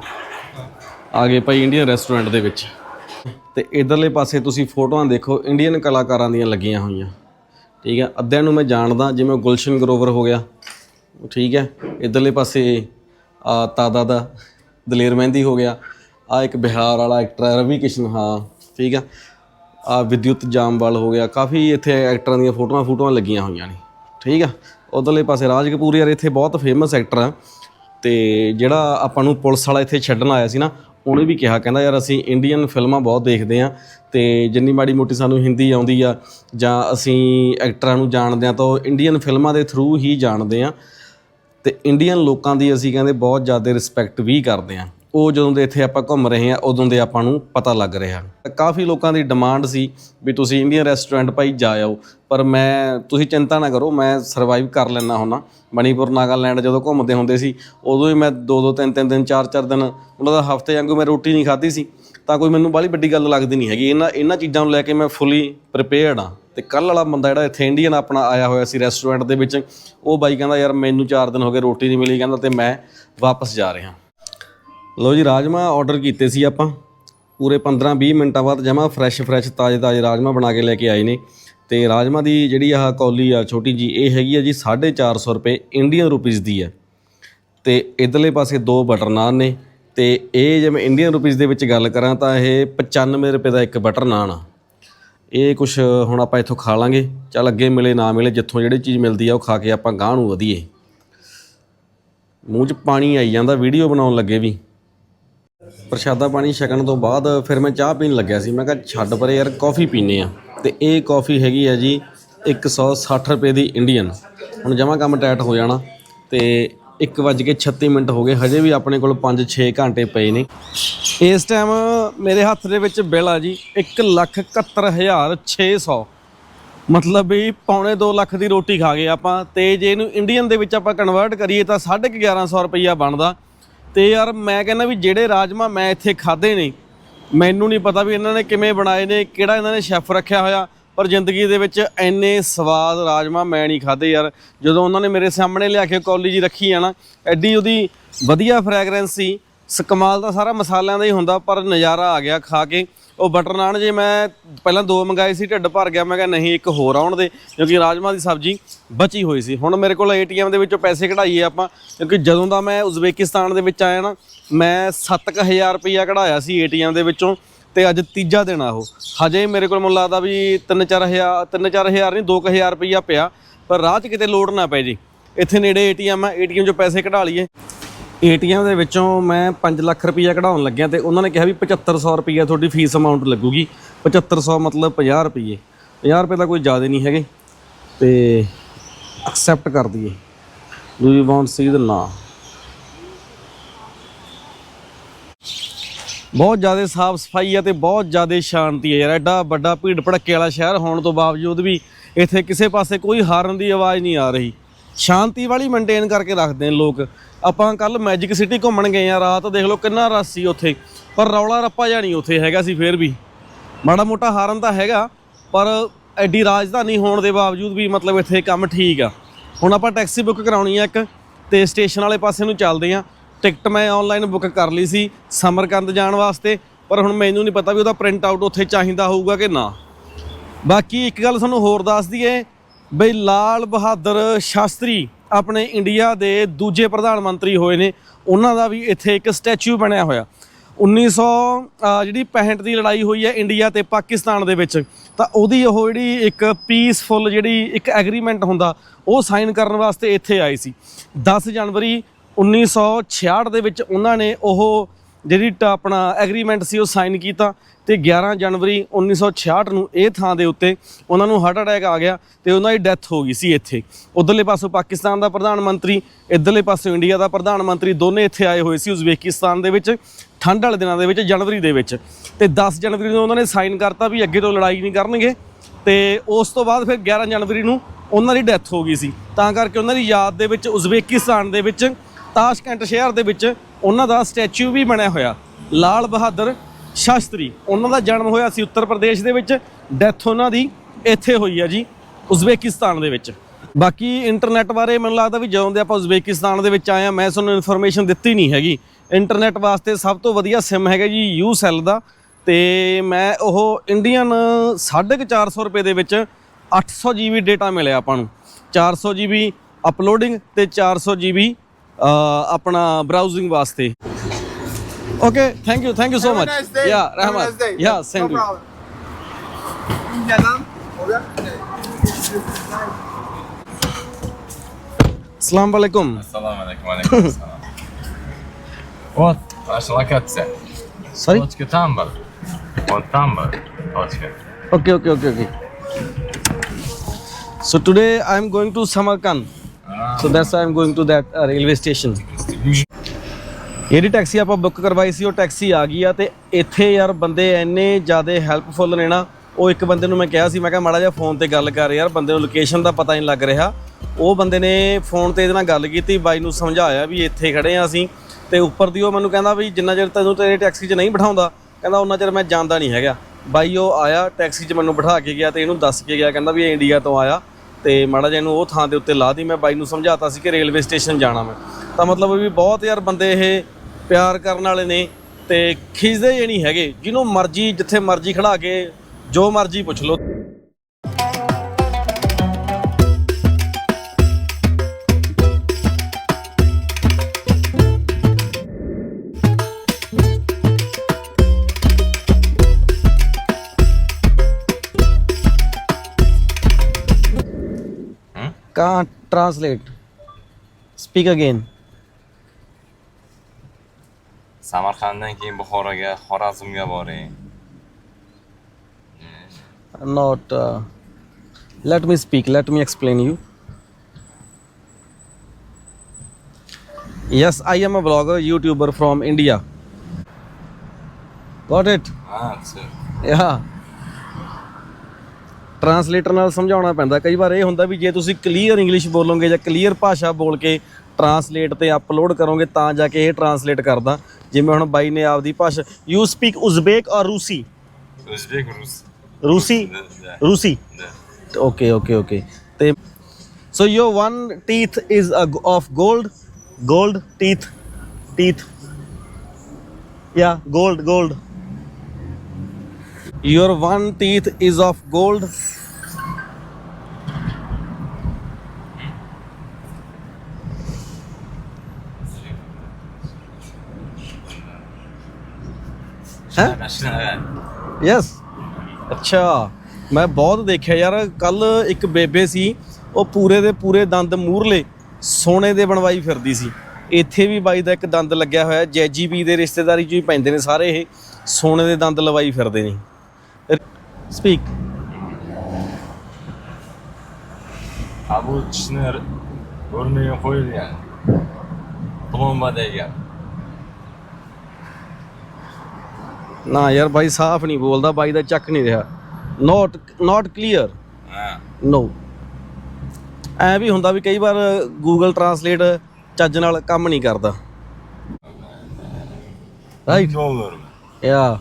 ਆ ਗਏ ਭਾਈ ਇੰਡੀਅਨ ਰੈਸਟੋਰੈਂਟ ਦੇ ਵਿੱਚ। ਤੇ ਇਧਰਲੇ ਪਾਸੇ ਤੁਸੀਂ ਫੋਟੋਆਂ ਦੇਖੋ ਇੰਡੀਅਨ ਕਲਾਕਾਰਾਂ ਦੀਆਂ ਲੱਗੀਆਂ ਹੋਈਆਂ। ਠੀਕ ਹੈ, ਅੱਧਿਆਂ ਨੂੰ ਮੈਂ ਜਾਣਦਾ, ਜਿਵੇਂ ਗੁਲਸ਼ਨ ਗਰੋਵਰ ਹੋ ਗਿਆ। ਠੀਕ ਹੈ, ਇਧਰਲੇ ਪਾਸੇ ਆ ਤਾਦਾ ਦਾ ਦਲੇਰ ਮਹਿੰਦੀ ਹੋ ਗਿਆ। ਆ ਇੱਕ ਬਿਹਾਰ ਵਾਲਾ ਐਕਟਰ ਹੈ, ਰਵੀ ਕਿਸ਼ਨ ਹਾਂ, ਠੀਕ ਆ ਆ ਵਿਦਯੁਤ ਜਾਮਵਾਲ ਹੋ ਗਿਆ, ਕਾਫੀ ਇੱਥੇ ਐਕਟਰਾਂ ਦੀਆਂ ਫੋਟੋਆਂ ਫੋਟੋਆਂ ਲੱਗੀਆਂ ਹੋਈਆਂ ਨੇ। ਠੀਕ ਆ ਉਧਰਲੇ ਪਾਸੇ ਰਾਜ ਕਪੂਰ ਯਾਰ, ਇੱਥੇ ਬਹੁਤ ਫੇਮਸ ਐਕਟਰ ਆ ਤੇ ਜਿਹੜਾ ਆਪਾਂ ਨੂੰ ਪੁਲਿਸ ਵਾਲਾ ਇੱਥੇ ਛੱਡਣ ਆਇਆ ਸੀ ਨਾ ਉਹਨੇ ਵੀ ਕਿਹਾ, ਕਹਿੰਦਾ ਯਾਰ ਅਸੀਂ ਇੰਡੀਅਨ ਫਿਲਮਾਂ ਬਹੁਤ ਦੇਖਦੇ ਆ ਤੇ ਜਿੰਨੀ ਮਾੜੀ ਮੋਟੀ ਸਾਨੂੰ ਹਿੰਦੀ ਆਉਂਦੀ ਆ ਜਾਂ ਅਸੀਂ ਐਕਟਰਾਂ ਨੂੰ ਜਾਣਦੇ ਆ ਤਾਂ ਉਹ ਇੰਡੀਅਨ ਫਿਲਮਾਂ ਦੇ ਥਰੂ ਹੀ ਜਾਣਦੇ ਆ ਤੇ ਇੰਡੀਅਨ ਲੋਕਾਂ ਦੀ ਅਸੀਂ ਕਹਿੰਦੇ ਬਹੁਤ ਜ਼ਿਆਦਾ ਰਿਸਪੈਕਟ ਵੀ ਕਰਦੇ ਆ ਉਹ ਜਦੋਂ ਦੇ ਇੱਥੇ ਆਪਾਂ ਘੁੰਮ ਰਹੇ ਆ ਉਦੋਂ ਦੇ ਆਪਾਂ ਨੂੰ ਪਤਾ ਲੱਗ ਰਿਹਾ। ਕਾਫੀ ਲੋਕਾਂ ਦੀ ਡਿਮਾਂਡ ਸੀ ਵੀ ਤੁਸੀਂ ਇੰਡੀਅਨ ਰੈਸਟੋਰੈਂਟ ਭਾਈ ਜਾ ਆਓ, ਪਰ ਮੈਂ, ਤੁਸੀਂ ਚਿੰਤਾ ਨਾ ਕਰੋ, ਮੈਂ ਸਰਵਾਈਵ ਕਰ ਲੈਣਾ ਹੁੰਨਾ ਮਣੀਪੁਰ, ਨਾਗਾਲੈਂਡ ਜਦੋਂ ਘੁੰਮਦੇ ਹੁੰਦੇ ਸੀ, ਉਦੋਂ ਹੀ ਮੈਂ ਦੋ ਦੋ, ਤਿੰਨ ਤਿੰਨ ਦਿਨ, ਚਾਰ ਚਾਰ ਦਿਨ ਉਹਨਾਂ ਦਾ ਹਫ਼ਤੇ ਵਾਂਗੂ ਮੈਂ ਰੋਟੀ ਨਹੀਂ ਖਾਧੀ ਸੀ। ਤਾਂ ਕੋਈ ਮੈਨੂੰ ਬਾਹਲੀ ਵੱਡੀ ਗੱਲ ਲੱਗਦੀ ਨਹੀਂ ਹੈਗੀ। ਇਹਨਾਂ ਇਹਨਾਂ ਚੀਜ਼ਾਂ ਨੂੰ ਲੈ ਕੇ ਮੈਂ ਫੁੱਲੀ ਪ੍ਰਿਪੇਅਰਡ ਆ ਤੇ ਕੱਲ ਵਾਲਾ ਬੰਦਾ ਜਿਹੜਾ ਇੱਥੇ ਇੰਡੀਅਨ ਆਪਣਾ ਆਇਆ ਹੋਇਆ ਸੀ ਰੈਸਟੋਰੈਂਟ ਦੇ ਵਿੱਚ, ਉਹ ਬਾਈ ਕਹਿੰਦਾ, ਯਾਰ ਮੈਨੂੰ 4 ਦਿਨ ਹੋ ਗਏ ਰੋਟੀ ਨਹੀਂ ਮਿਲੀ। ਕਹਿੰਦਾ, ਤੇ ਮੈਂ ਵਾਪਸ ਜਾ ਰਿਹਾ ਲੋ ਜੀ ਰਾਜਮਾ ਆਰਡਰ ਕੀਤੇ ਸੀ ਆਪਾਂ। ਪੂਰੇ 15-20 ਮਿੰਟਾਂ ਬਾਅਦ ਜਮਾ ਫਰੈਸ਼ ਫਰੈਸ਼ ਤਾਜ਼ੇ ਤਾਜ਼ੇ ਰਾਜਮਾ ਬਣਾ ਕੇ ਲੈ ਕੇ ਆਏ ਨੇ। ਤੇ ਰਾਜਮਾ ਦੀ ਜਿਹੜੀ ਆਹ ਕੌਲੀ ਆ ਛੋਟੀ ਜੀ, ਇਹ ਹੈਗੀ ਆ ਜੀ 450 ਰੁਪਏ ਇੰਡੀਅਨ ਰੁਪੀਸ ਦੀ ਹੈ ਤੇ ਇਧਰਲੇ ਪਾਸੇ ਦੋ ਬਟਰ ਨਾਨ ਨੇ। ਤੇ ਇਹ ਜੇ ਮੈਂ ਇੰਡੀਅਨ ਰੁਪੀਸ ਦੇ ਵਿੱਚ ਗੱਲ ਕਰਾਂ ਤਾਂ ਇਹ 95 ਰੁਪਏ ਦਾ ਇੱਕ ਬਟਰ ਨਾਨ ਆ। ਇਹ ਕੁਝ ਹੁਣ ਆਪਾਂ ਇੱਥੋਂ ਖਾ ਲਾਂਗੇ। ਚੱਲ ਅੱਗੇ ਮਿਲੇ, ਨਾ ਮਿਲੇ, ਜਿੱਥੋਂ ਜਿਹੜੀ ਚੀਜ਼ ਮਿਲਦੀ ਆ ਉਹ ਖਾ ਕੇ ਆਪਾਂ ਗਾਂਹ ਨੂੰ ਵਧੀਏ। ਮੂੰਹ 'ਚ ਪਾਣੀ ਆਈ ਜਾਂਦਾ, ਵੀਡੀਓ ਬਣਾਉਣ ਲੱਗੇ ਵੀ। ਪ੍ਰਸ਼ਾਦਾ ਪਾਣੀ ਛਕਣ ਤੋਂ ਬਾਅਦ ਫਿਰ ਮੈਂ ਚਾਹ ਪੀਣ ਲੱਗਿਆ ਸੀ। ਮੈਂ ਕਿਹਾ, ਛੱਡ ਪਰੇ ਯਾਰ, ਕਾਫੀ ਪੀਨੇ ਆ। ਤੇ ਇਹ ਕਾਫੀ ਹੈਗੀ ਆ ਜੀ 160 ਰੁਪਏ ਦੀ ਇੰਡੀਅਨ। ਹੁਣ ਜਮਾ ਕੰਮ ਟਾਈਟ ਹੋ ਜਾਣਾ ਤੇ 1:36 ਮਿੰਟ ਹੋ ਗਏ। ਹਜੇ ਵੀ ਆਪਣੇ ਕੋਲ 5-6 ਘੰਟੇ ਪਏ ਨੇ। ਇਸ ਟਾਈਮ ਮੇਰੇ ਹੱਥ ਦੇ ਵਿੱਚ ਬਿੱਲ ਆ ਜੀ 171600 ਮਤਲਬ ਵੀ ਪੌਣੇ 2 ਲੱਖ ਦੀ ਰੋਟੀ ਖਾ ਗਏ ਆਪਾਂ ਤੇ ਜੇ ਇਹਨੂੰ ਇੰਡੀਅਨ ਦੇ ਵਿੱਚ ਆਪਾਂ ਕਨਵਰਟ ਕਰੀਏ ਤਾਂ 1150 ਰੁਪਈਆ ਬਣਦਾ। ਤੇ ਯਾਰ ਮੈਂ ਕਹਿੰਦਾ ਵੀ ਜਿਹੜੇ ਰਾਜਮਾ ਮੈਂ ਇੱਥੇ ਖਾਦੇ ਨੇ ਮੈਨੂੰ ਨਹੀਂ ਪਤਾ ਵੀ ਇਹਨਾਂ ਨੇ ਕਿਵੇਂ ਬਣਾਏ ਨੇ, ਕਿਹੜਾ ਇਹਨਾਂ ਨੇ ਸ਼ੈਫ ਰੱਖਿਆ ਹੋਇਆ, ਪਰ ਜ਼ਿੰਦਗੀ ਦੇ ਵਿੱਚ ਐਨੇ ਸਵਾਦ ਰਾਜਮਾ ਮੈਂ ਨਹੀਂ ਖਾਦੇ ਯਾਰ। ਜਦੋਂ ਉਹਨਾਂ ਨੇ ਮੇਰੇ ਸਾਹਮਣੇ ਲਿਆ ਕੇ ਕੌਲੀ ਜੀ ਰੱਖੀ ਆ ਨਾ, ਐਡੀ ਉਹਦੀ ਵਧੀਆ ਫ੍ਰੈਗਰੈਂਸ ਸੀ ਸ ਕਮਾਲ ਦਾ ਸਾਰਾ ਮਸਾਲਿਆਂ ਦਾ ਹੀ ਹੁੰਦਾ, ਪਰ ਨਜ਼ਾਰਾ ਆ ਗਿਆ ਖਾ ਕੇ। ਉਹ ਬਟਰ ਨਾਨ ਜੇ ਮੈਂ ਪਹਿਲਾਂ ਦੋ ਮੰਗਾਏ ਸੀ, ਢਿੱਡ ਭਰ ਗਿਆ, ਮੈਂ ਕਿਹਾ ਨਹੀਂ, ਇੱਕ ਹੋਰ ਆਉਣ ਦੇ, ਕਿਉਂਕਿ ਰਾਜਮਾ ਦੀ ਸਬਜ਼ੀ ਬਚੀ ਹੋਈ ਸੀ। ਹੁਣ ਮੇਰੇ ਕੋਲ ਏਟੀਐਮ ਦੇ ਵਿੱਚੋਂ ਪੈਸੇ ਕਢਾਈਏ ਆਪਾਂ, ਕਿਉਂਕਿ ਜਦੋਂ ਦਾ ਮੈਂ ਉਜ਼ਬੇਕਿਸਤਾਨ ਦੇ ਵਿੱਚ ਆਇਆ ਨਾ, ਮੈਂ 7000 ਰੁਪਈਆ ਕਢਾਇਆ ਸੀ ਏਟੀਐਮ ਦੇ ਵਿੱਚੋਂ, ਤੇ ਅੱਜ ਤੀਜਾ ਦਿਨ ਆ ਉਹ। ਹਜੇ ਮੇਰੇ ਕੋਲ ਮੈਨੂੰ ਲੱਗਦਾ ਵੀ 3-4000 3-4000 ਨਹੀਂ 2000 ਰੁਪਈਆ ਪਿਆ, ਪਰ ਰਾਹ 'ਚ ਕਿਤੇ ਲੋਡ ਨਾ ਪੈ ਜੀ। ਇੱਥੇ ਨੇੜੇ ਏਟੀਐਮ ਆ ਏਟੀਐਮ 'ਚੋਂ ਪੈਸੇ ਕਢਾ ਲਈਏ। ਏਟੀਐਮ ਦੇ ਵਿੱਚੋਂ ਮੈਂ 5 ਲੱਖ ਰੁਪਈਆ ਕਢਾਉਣ ਲੱਗਿਆ ਤੇ ਉਹਨਾਂ ਨੇ ਕਿਹਾ ਵੀ 7500 ਰੁਪਈਆ ਤੁਹਾਡੀ ਫੀਸ ਅਮਾਉਂਟ ਲੱਗੂਗੀ। 7500 ਮਤਲਬ 50 ਰੁਪਈਏ। 50 ਰੁਪਏ ਤਾਂ ਕੋਈ ਜ਼ਿਆਦਾ ਨਹੀਂ ਹੈਗੇ। ਤੇ ਐਕਸੈਪਟ ਕਰ ਦਈਏ। Do you want see the ਨਾ ਬਹੁਤ ਜ਼ਿਆਦਾ ਸਾਫ਼ ਸਫ਼ਾਈ ਹੈ ਤੇ ਬਹੁਤ ਜ਼ਿਆਦਾ ਸ਼ਾਂਤੀ ਹੈ ਯਾਰ। ਐਡਾ ਵੱਡਾ ਭੀੜ ਭੜੱਕੇ ਵਾਲਾ ਸ਼ਹਿਰ ਹੋਣ ਤੋਂ ਬਾਵਜੂਦ ਵੀ ਇੱਥੇ ਕਿਸੇ ਪਾਸੇ ਕੋਈ ਹਾਰਨ ਦੀ ਆਵਾਜ਼ ਨਹੀਂ ਆ ਰਹੀ। ਸ਼ਾਂਤੀ ਵਾਲੀ ਮੇਨਟੇਨ ਕਰਕੇ ਰੱਖਦੇ ਨੇ ਲੋਕ। ਆਪਾਂ ਕੱਲ ਮੈਜਿਕ ਸਿਟੀ ਘੁੰਮਣ ਗਏ ਆ, ਰਾਤ ਦੇਖ ਲਓ ਕਿੰਨਾ ਰਸ਼ ਸੀ ਉੱਥੇ। ਪਰ ਰੌਲਾ ਰੱਪਾ ਜਿਹਾ ਨਹੀਂ ਉੱਥੇ ਹੈਗਾ ਸੀ ਫੇਰ ਵੀ। ਮਾੜਾ ਮੋਟਾ ਹਾਰਨ ਤਾਂ ਹੈਗਾ, ਪਰ ਐਡੀ ਰਾਜਧਾਨੀ ਹੋਣ ਦੇ ਬਾਵਜੂਦ ਵੀ ਮਤਲਬ ਇੱਥੇ ਕੰਮ ਠੀਕ ਆ। ਹੁਣ ਆਪਾਂ ਟੈਕਸੀ ਬੁੱਕ ਕਰਾਉਣੀ ਆ ਇੱਕ, ਤੇ ਸਟੇਸ਼ਨ ਵਾਲੇ ਪਾਸੇ ਨੂੰ ਚੱਲਦੇ ਆ। ਟਿਕਟ ਮੈਂ ਆਨਲਾਈਨ ਬੁੱਕ ਕਰ ਲਈ ਸੀ ਸਮਰਕੰਦ ਜਾਣ ਵਾਸਤੇ, ਪਰ ਹੁਣ ਮੈਨੂੰ ਨਹੀਂ ਪਤਾ ਵੀ ਉਹਦਾ ਪ੍ਰਿੰਟ ਆਊਟ ਉੱਥੇ ਚਾਹੀਦਾ ਹੋਊਗਾ ਕਿ ਨਾ। ਬਾਕੀ ਇੱਕ ਗੱਲ ਤੁਹਾਨੂੰ ਹੋਰ ਦੱਸ ਦਈਏ, ਬਈ ਲਾਲ ਬਹਾਦਰ ਸ਼ਾਸਤਰੀ ਆਪਣੇ ਇੰਡੀਆ ਦੇ ਦੂਜੇ ਪ੍ਰਧਾਨ ਮੰਤਰੀ ਹੋਏ ਨੇ। ਉਹਨਾਂ ਦਾ ਵੀ ਇੱਥੇ ਇੱਕ ਸਟੈਚੂ ਬਣਿਆ ਹੋਇਆ। 1900 ਅਹ, ਜਿਹੜੀ 65 ਦੀ ਲੜਾਈ ਹੋਈ ਹੈ ਇੰਡੀਆ ਤੇ ਪਾਕਿਸਤਾਨ ਦੇ ਵਿੱਚ, ਤਾਂ ਉਹਦੀ ਉਹ ਜਿਹੜੀ ਇੱਕ ਪੀਸਫੁਲ ਜਿਹੜੀ ਇੱਕ ਐਗਰੀਮੈਂਟ ਹੁੰਦਾ, ਉਹ ਸਾਈਨ ਕਰਨ ਵਾਸਤੇ ਇੱਥੇ ਆਏ ਸੀ। 10 ਜਨਵਰੀ 1966 ਦੇ ਵਿੱਚ ਉਹਨਾਂ ਨੇ ਉਹ ਜਿਹੜੀ ਟ- ਆਪਣਾ ਐਗਰੀਮੈਂਟ ਸੀ, ਉਹ ਸਾਈਨ ਕੀਤਾ ਤੇ 11 ਜਨਵਰੀ 1966 ਨੂੰ ਇਹ ਥਾਂ ਦੇ ਉੱਤੇ ਉਹਨਾਂ ਨੂੰ ਹਾਰਟ ਅਟੈਕ ਆ ਗਿਆ ਤੇ ਉਹਨਾਂ ਦੀ ਡੈਥ ਹੋ ਗਈ ਸੀ ਇੱਥੇ। ਉਧਰਲੇ ਪਾਸੋਂ ਪਾਕਿਸਤਾਨ ਦਾ ਪ੍ਰਧਾਨ ਮੰਤਰੀ, ਇਧਰਲੇ ਪਾਸੋਂ ਇੰਡੀਆ ਦਾ ਪ੍ਰਧਾਨ ਮੰਤਰੀ ਦੋਨੇ ਇੱਥੇ ਆਏ ਹੋਏ ਸੀ ਉਜ਼ਬੇਕਿਸਤਾਨ ਦੇ ਵਿੱਚ ਠੰਡ ਵਾਲੇ ਦਿਨਾਂ ਦੇ ਵਿੱਚ, ਜਨਵਰੀ ਦੇ ਵਿੱਚ। ਤੇ 10 ਜਨਵਰੀ ਨੂੰ ਉਹਨਾਂ ਨੇ ਸਾਈਨ ਕਰਤਾ ਵੀ ਅੱਗੇ ਤੋਂ ਲੜਾਈ ਨਹੀਂ ਕਰਨਗੇ ਤੇ ਉਸ ਤੋਂ ਬਾਅਦ ਫਿਰ 11 ਜਨਵਰੀ ਨੂੰ ਉਹਨਾਂ ਦੀ ਡੈਥ ਹੋ ਗਈ ਸੀ। ਤਾਂ ਕਰਕੇ ਉਹਨਾਂ ਦੀ ਯਾਦ ਦੇ ਵਿੱਚ, ਉਜ਼ਬੇਕਿਸਤਾਨ ਦੇ ਵਿੱਚ ਤਾਸ਼ਕੈਂਟ ਸ਼ਹਿਰ ਦੇ ਵਿੱਚ ਉਹਨਾਂ ਦਾ ਸਟੈਚੂ ਵੀ ਬਣਿਆ ਹੋਇਆ। ਲਾਲ ਬਹਾਦਰ ਸ਼ਾਸਤਰੀ, ਉਹਨਾਂ ਦਾ ਜਨਮ ਹੋਇਆ ਸੀ ਉੱਤਰ ਪ੍ਰਦੇਸ਼ ਦੇ ਵਿੱਚ, ਡੈਥ ਉਹਨਾਂ ਦੀ ਇੱਥੇ ਹੋਈ ਹੈ ਜੀ, ਉਜ਼ਬੇਕਿਸਤਾਨ ਦੇ ਵਿੱਚ। ਬਾਕੀ ਇੰਟਰਨੈਟ ਬਾਰੇ ਮੈਨੂੰ ਲੱਗਦਾ ਵੀ ਜਦੋਂ ਦੇ ਆਪਾਂ ਉਜ਼ਬੇਕਿਸਤਾਨ ਦੇ ਵਿੱਚ ਆਏ ਆ, ਮੈਂ ਤੁਹਾਨੂੰ ਇਨਫੋਰਮੇਸ਼ਨ ਦਿੱਤੀ ਨਹੀਂ ਹੈਗੀ। ਇੰਟਰਨੈਟ ਵਾਸਤੇ ਸਭ ਤੋਂ ਵਧੀਆ ਸਿਮ ਹੈਗਾ ਜੀ ਯੂ ਸੈੱਲ ਦਾ। ਤੇ ਮੈਂ ਉਹ ਇੰਡੀਅਨ 450 ਰੁਪਏ ਦੇ ਵਿੱਚ 800 GB ਡੇਟਾ ਮਿਲਿਆ ਆਪਾਂ ਨੂੰ। 400 GB ਅਪਲੋਡਿੰਗ ਤੇ 400 GB ਆਪਣਾ ਬਰਾਊਜ਼ਿੰਗ ਵਾਸਤੇ okay thank you thank you so much ਯਾ ਰਹਿਮਤ ਯਾ send you Assalamu alaikum. Assalamu alaikum. Alaikum assalam. What? Ash lakatse. Sorry? Точка тамбар. Вот тамбар. Точка. Okay, okay, okay, okay. So today I am going to Samarkand. So that's I am going to that railway station ਜਿਹੜੀ taxi ਆਪਾਂ book ਕਰਵਾਈ ਸੀ, ਉਹ taxi ਆ ਗਈ ਆ ਤੇ ਇੱਥੇ ਯਾਰ ਬੰਦੇ ਇੰਨੇ ਜ਼ਿਆਦਾ ਹੈਲਪਫੁਲ ਨੇ ਨਾ, ਉਹ ਇੱਕ ਬੰਦੇ ਨੂੰ ਮੈਂ ਕਿਹਾ ਸੀ, ਮੈਂ ਕਿਹਾ ਮਾੜਾ ਜਿਹਾ ਫੋਨ ਤੇ ਗੱਲ ਕਰ ਯਾਰ, ਬੰਦੇ ਨੂੰ ਲੋਕੇਸ਼ਨ ਦਾ ਪਤਾ ਨਹੀਂ ਲੱਗ ਰਿਹਾ। ਉਹ ਬੰਦੇ ਨੇ ਫੋਨ ਤੇ ਇਹਦੇ ਨਾਲ ਗੱਲ ਕੀਤੀ, ਬਾਈ ਨੂੰ ਸਮਝਾਇਆ ਵੀ ਇੱਥੇ ਖੜੇ ਆ ਅਸੀਂ, ਤੇ ਉੱਪਰ ਦੀ ਉਹ ਮੈਨੂੰ ਕਹਿੰਦਾ ਵੀ ਜਿੰਨਾ ਚਿਰ ਤੈਨੂੰ ਤੇਰੇ ਟੈਕਸੀ 'ਚ ਨਹੀਂ ਬਿਠਾਉਂਦਾ, ਕਹਿੰਦਾ ਉਹਨਾਂ ਚਿਰ ਮੈਂ ਜਾਂਦਾ ਨਹੀਂ ਹੈਗਾ। ਬਾਈ ਉਹ ਆਇਆ ਟੈਕਸੀ 'ਚ ਮੈਨੂੰ ਬਿਠਾ ਕੇ ਗਿਆ ਤੇ ਇਹਨੂੰ ਦੱਸ ਕੇ ਗਿਆ, ਕਹਿੰਦਾ ਵੀ ਇਹ ਇੰਡੀਆ ਤੋਂ ਆਇਆ। ਤੇ ਮਾੜਾ ਜਿਹਾ ਇਹਨੂੰ ਉਹ ਥਾਂ ਦੇ ਉੱਤੇ ਲਾ ਦੀ, ਮੈਂ ਬਾਈ ਨੂੰ ਸਮਝਾਤਾ ਸੀ ਕਿ ਰੇਲਵੇ ਸਟੇਸ਼ਨ ਜਾਣਾ ਮੈਂ। ਤਾਂ ਮਤਲਬ ਵੀ ਬਹੁਤ ਯਾਰ ਬੰਦੇ ਇਹ ਪਿਆਰ ਕਰਨ ਵਾਲੇ ਨੇ ਤੇ ਖਿੱਚਦੇ ਜੇ ਨਹੀਂ ਹੈਗੇ, ਜਿਹਨੂੰ ਮਰਜ਼ੀ, ਜਿੱਥੇ ਮਰਜ਼ੀ ਖੜਾ ਕੇ, ਜੋ ਮਰਜ਼ੀ ਪੁੱਛ ਲਓ। Can't translate speak again Samarqanddan keyin Buxoroga, Xorazmga boring. not uh, let me speak let me explain you yes i am a blogger youtuber from india got it Ah, sir. yeah translator ਨਾਲ ਸਮਝਾਉਣਾ ਪੈਂਦਾ। ਕਈ ਵਾਰ ਇਹ ਹੁੰਦਾ ਵੀ ਜੇ ਤੁਸੀਂ clear English ਬੋਲੋਗੇ ਜਾਂ clear ਭਾਸ਼ਾ ਬੋਲ ਕੇ ਟਰਾਂਸਲੇਟ ਤੇ ਅਪਲੋਡ ਕਰੋਗੇ ਤਾਂ ਜਾ ਕੇ ਇਹ ਟਰਾਂਸਲੇਟ ਕਰਦਾ। ਜਿਵੇਂ ਹੁਣ ਬਾਈ ਨੇ ਆਪਦੀ ਭਾਸ਼ਾ ਯੂ ਸਪੀਕ ਉਜ਼ਬੇਕ ਔਰ ਰੂਸੀ rus. ਰੂਸੀ ਰੂਸੀ okay okay okay. ਤੇ so your one teeth is a, g- of gold. Gold teeth teeth. Yeah gold gold. Your one teeth is of gold. ਹੈਂ. ਯੈਸ ਅੱਛਾ ਮੈਂ ਬਹੁਤ ਦੇਖਿਆ ਯਾਰ ਕੱਲ ਇੱਕ ਬੇਬੇ ਸੀ ਉਹ ਪੂਰੇ ਦੇ ਪੂਰੇ ਦੰਦ ਮੂਰਲੇ ਸੋਨੇ ਦੇ ਬਣਵਾਈ ਫਿਰਦੀ ਸੀ ਇੱਥੇ ਵੀ ਬਾਈ ਦਾ ਇੱਕ ਦੰਦ ਲੱਗਿਆ ਹੋਇਆ ਜੈਜੀਬੀ ਦੇ ਰਿਸ਼ਤੇਦਾਰੀ ਚ ਹੀ ਪੈਂਦੇ ਨੇ ਸਾਰੇ ਇਹ ਸੋਨੇ ਦੇ ਦੰਦ ਲਵਾਈ ਫਿਰਦੇ ਨੇ speak Abu tishni o'rniga qo'yilgan. Plomba degan. ਨਾ ਯਾਰ ਬਾਈ ਸਾਫ਼ ਨਹੀਂ ਬੋਲਦਾ ਬਾਈ ਦਾ ਚੱਕ ਨਹੀਂ ਰਿਹਾ ਨਾਟ ਨਾਟ ਕਲੀਅਰ Ha. ਨੋ ਐ ਵੀ ਹੁੰਦਾ ਵੀ ਕਈ ਵਾਰ ਗੂਗਲ ਟਰਾਂਸਲੇਟ ਚੱਜ ਨਾਲ ਕੰਮ ਨਹੀਂ ਕਰਦਾ right dollar. Yeah.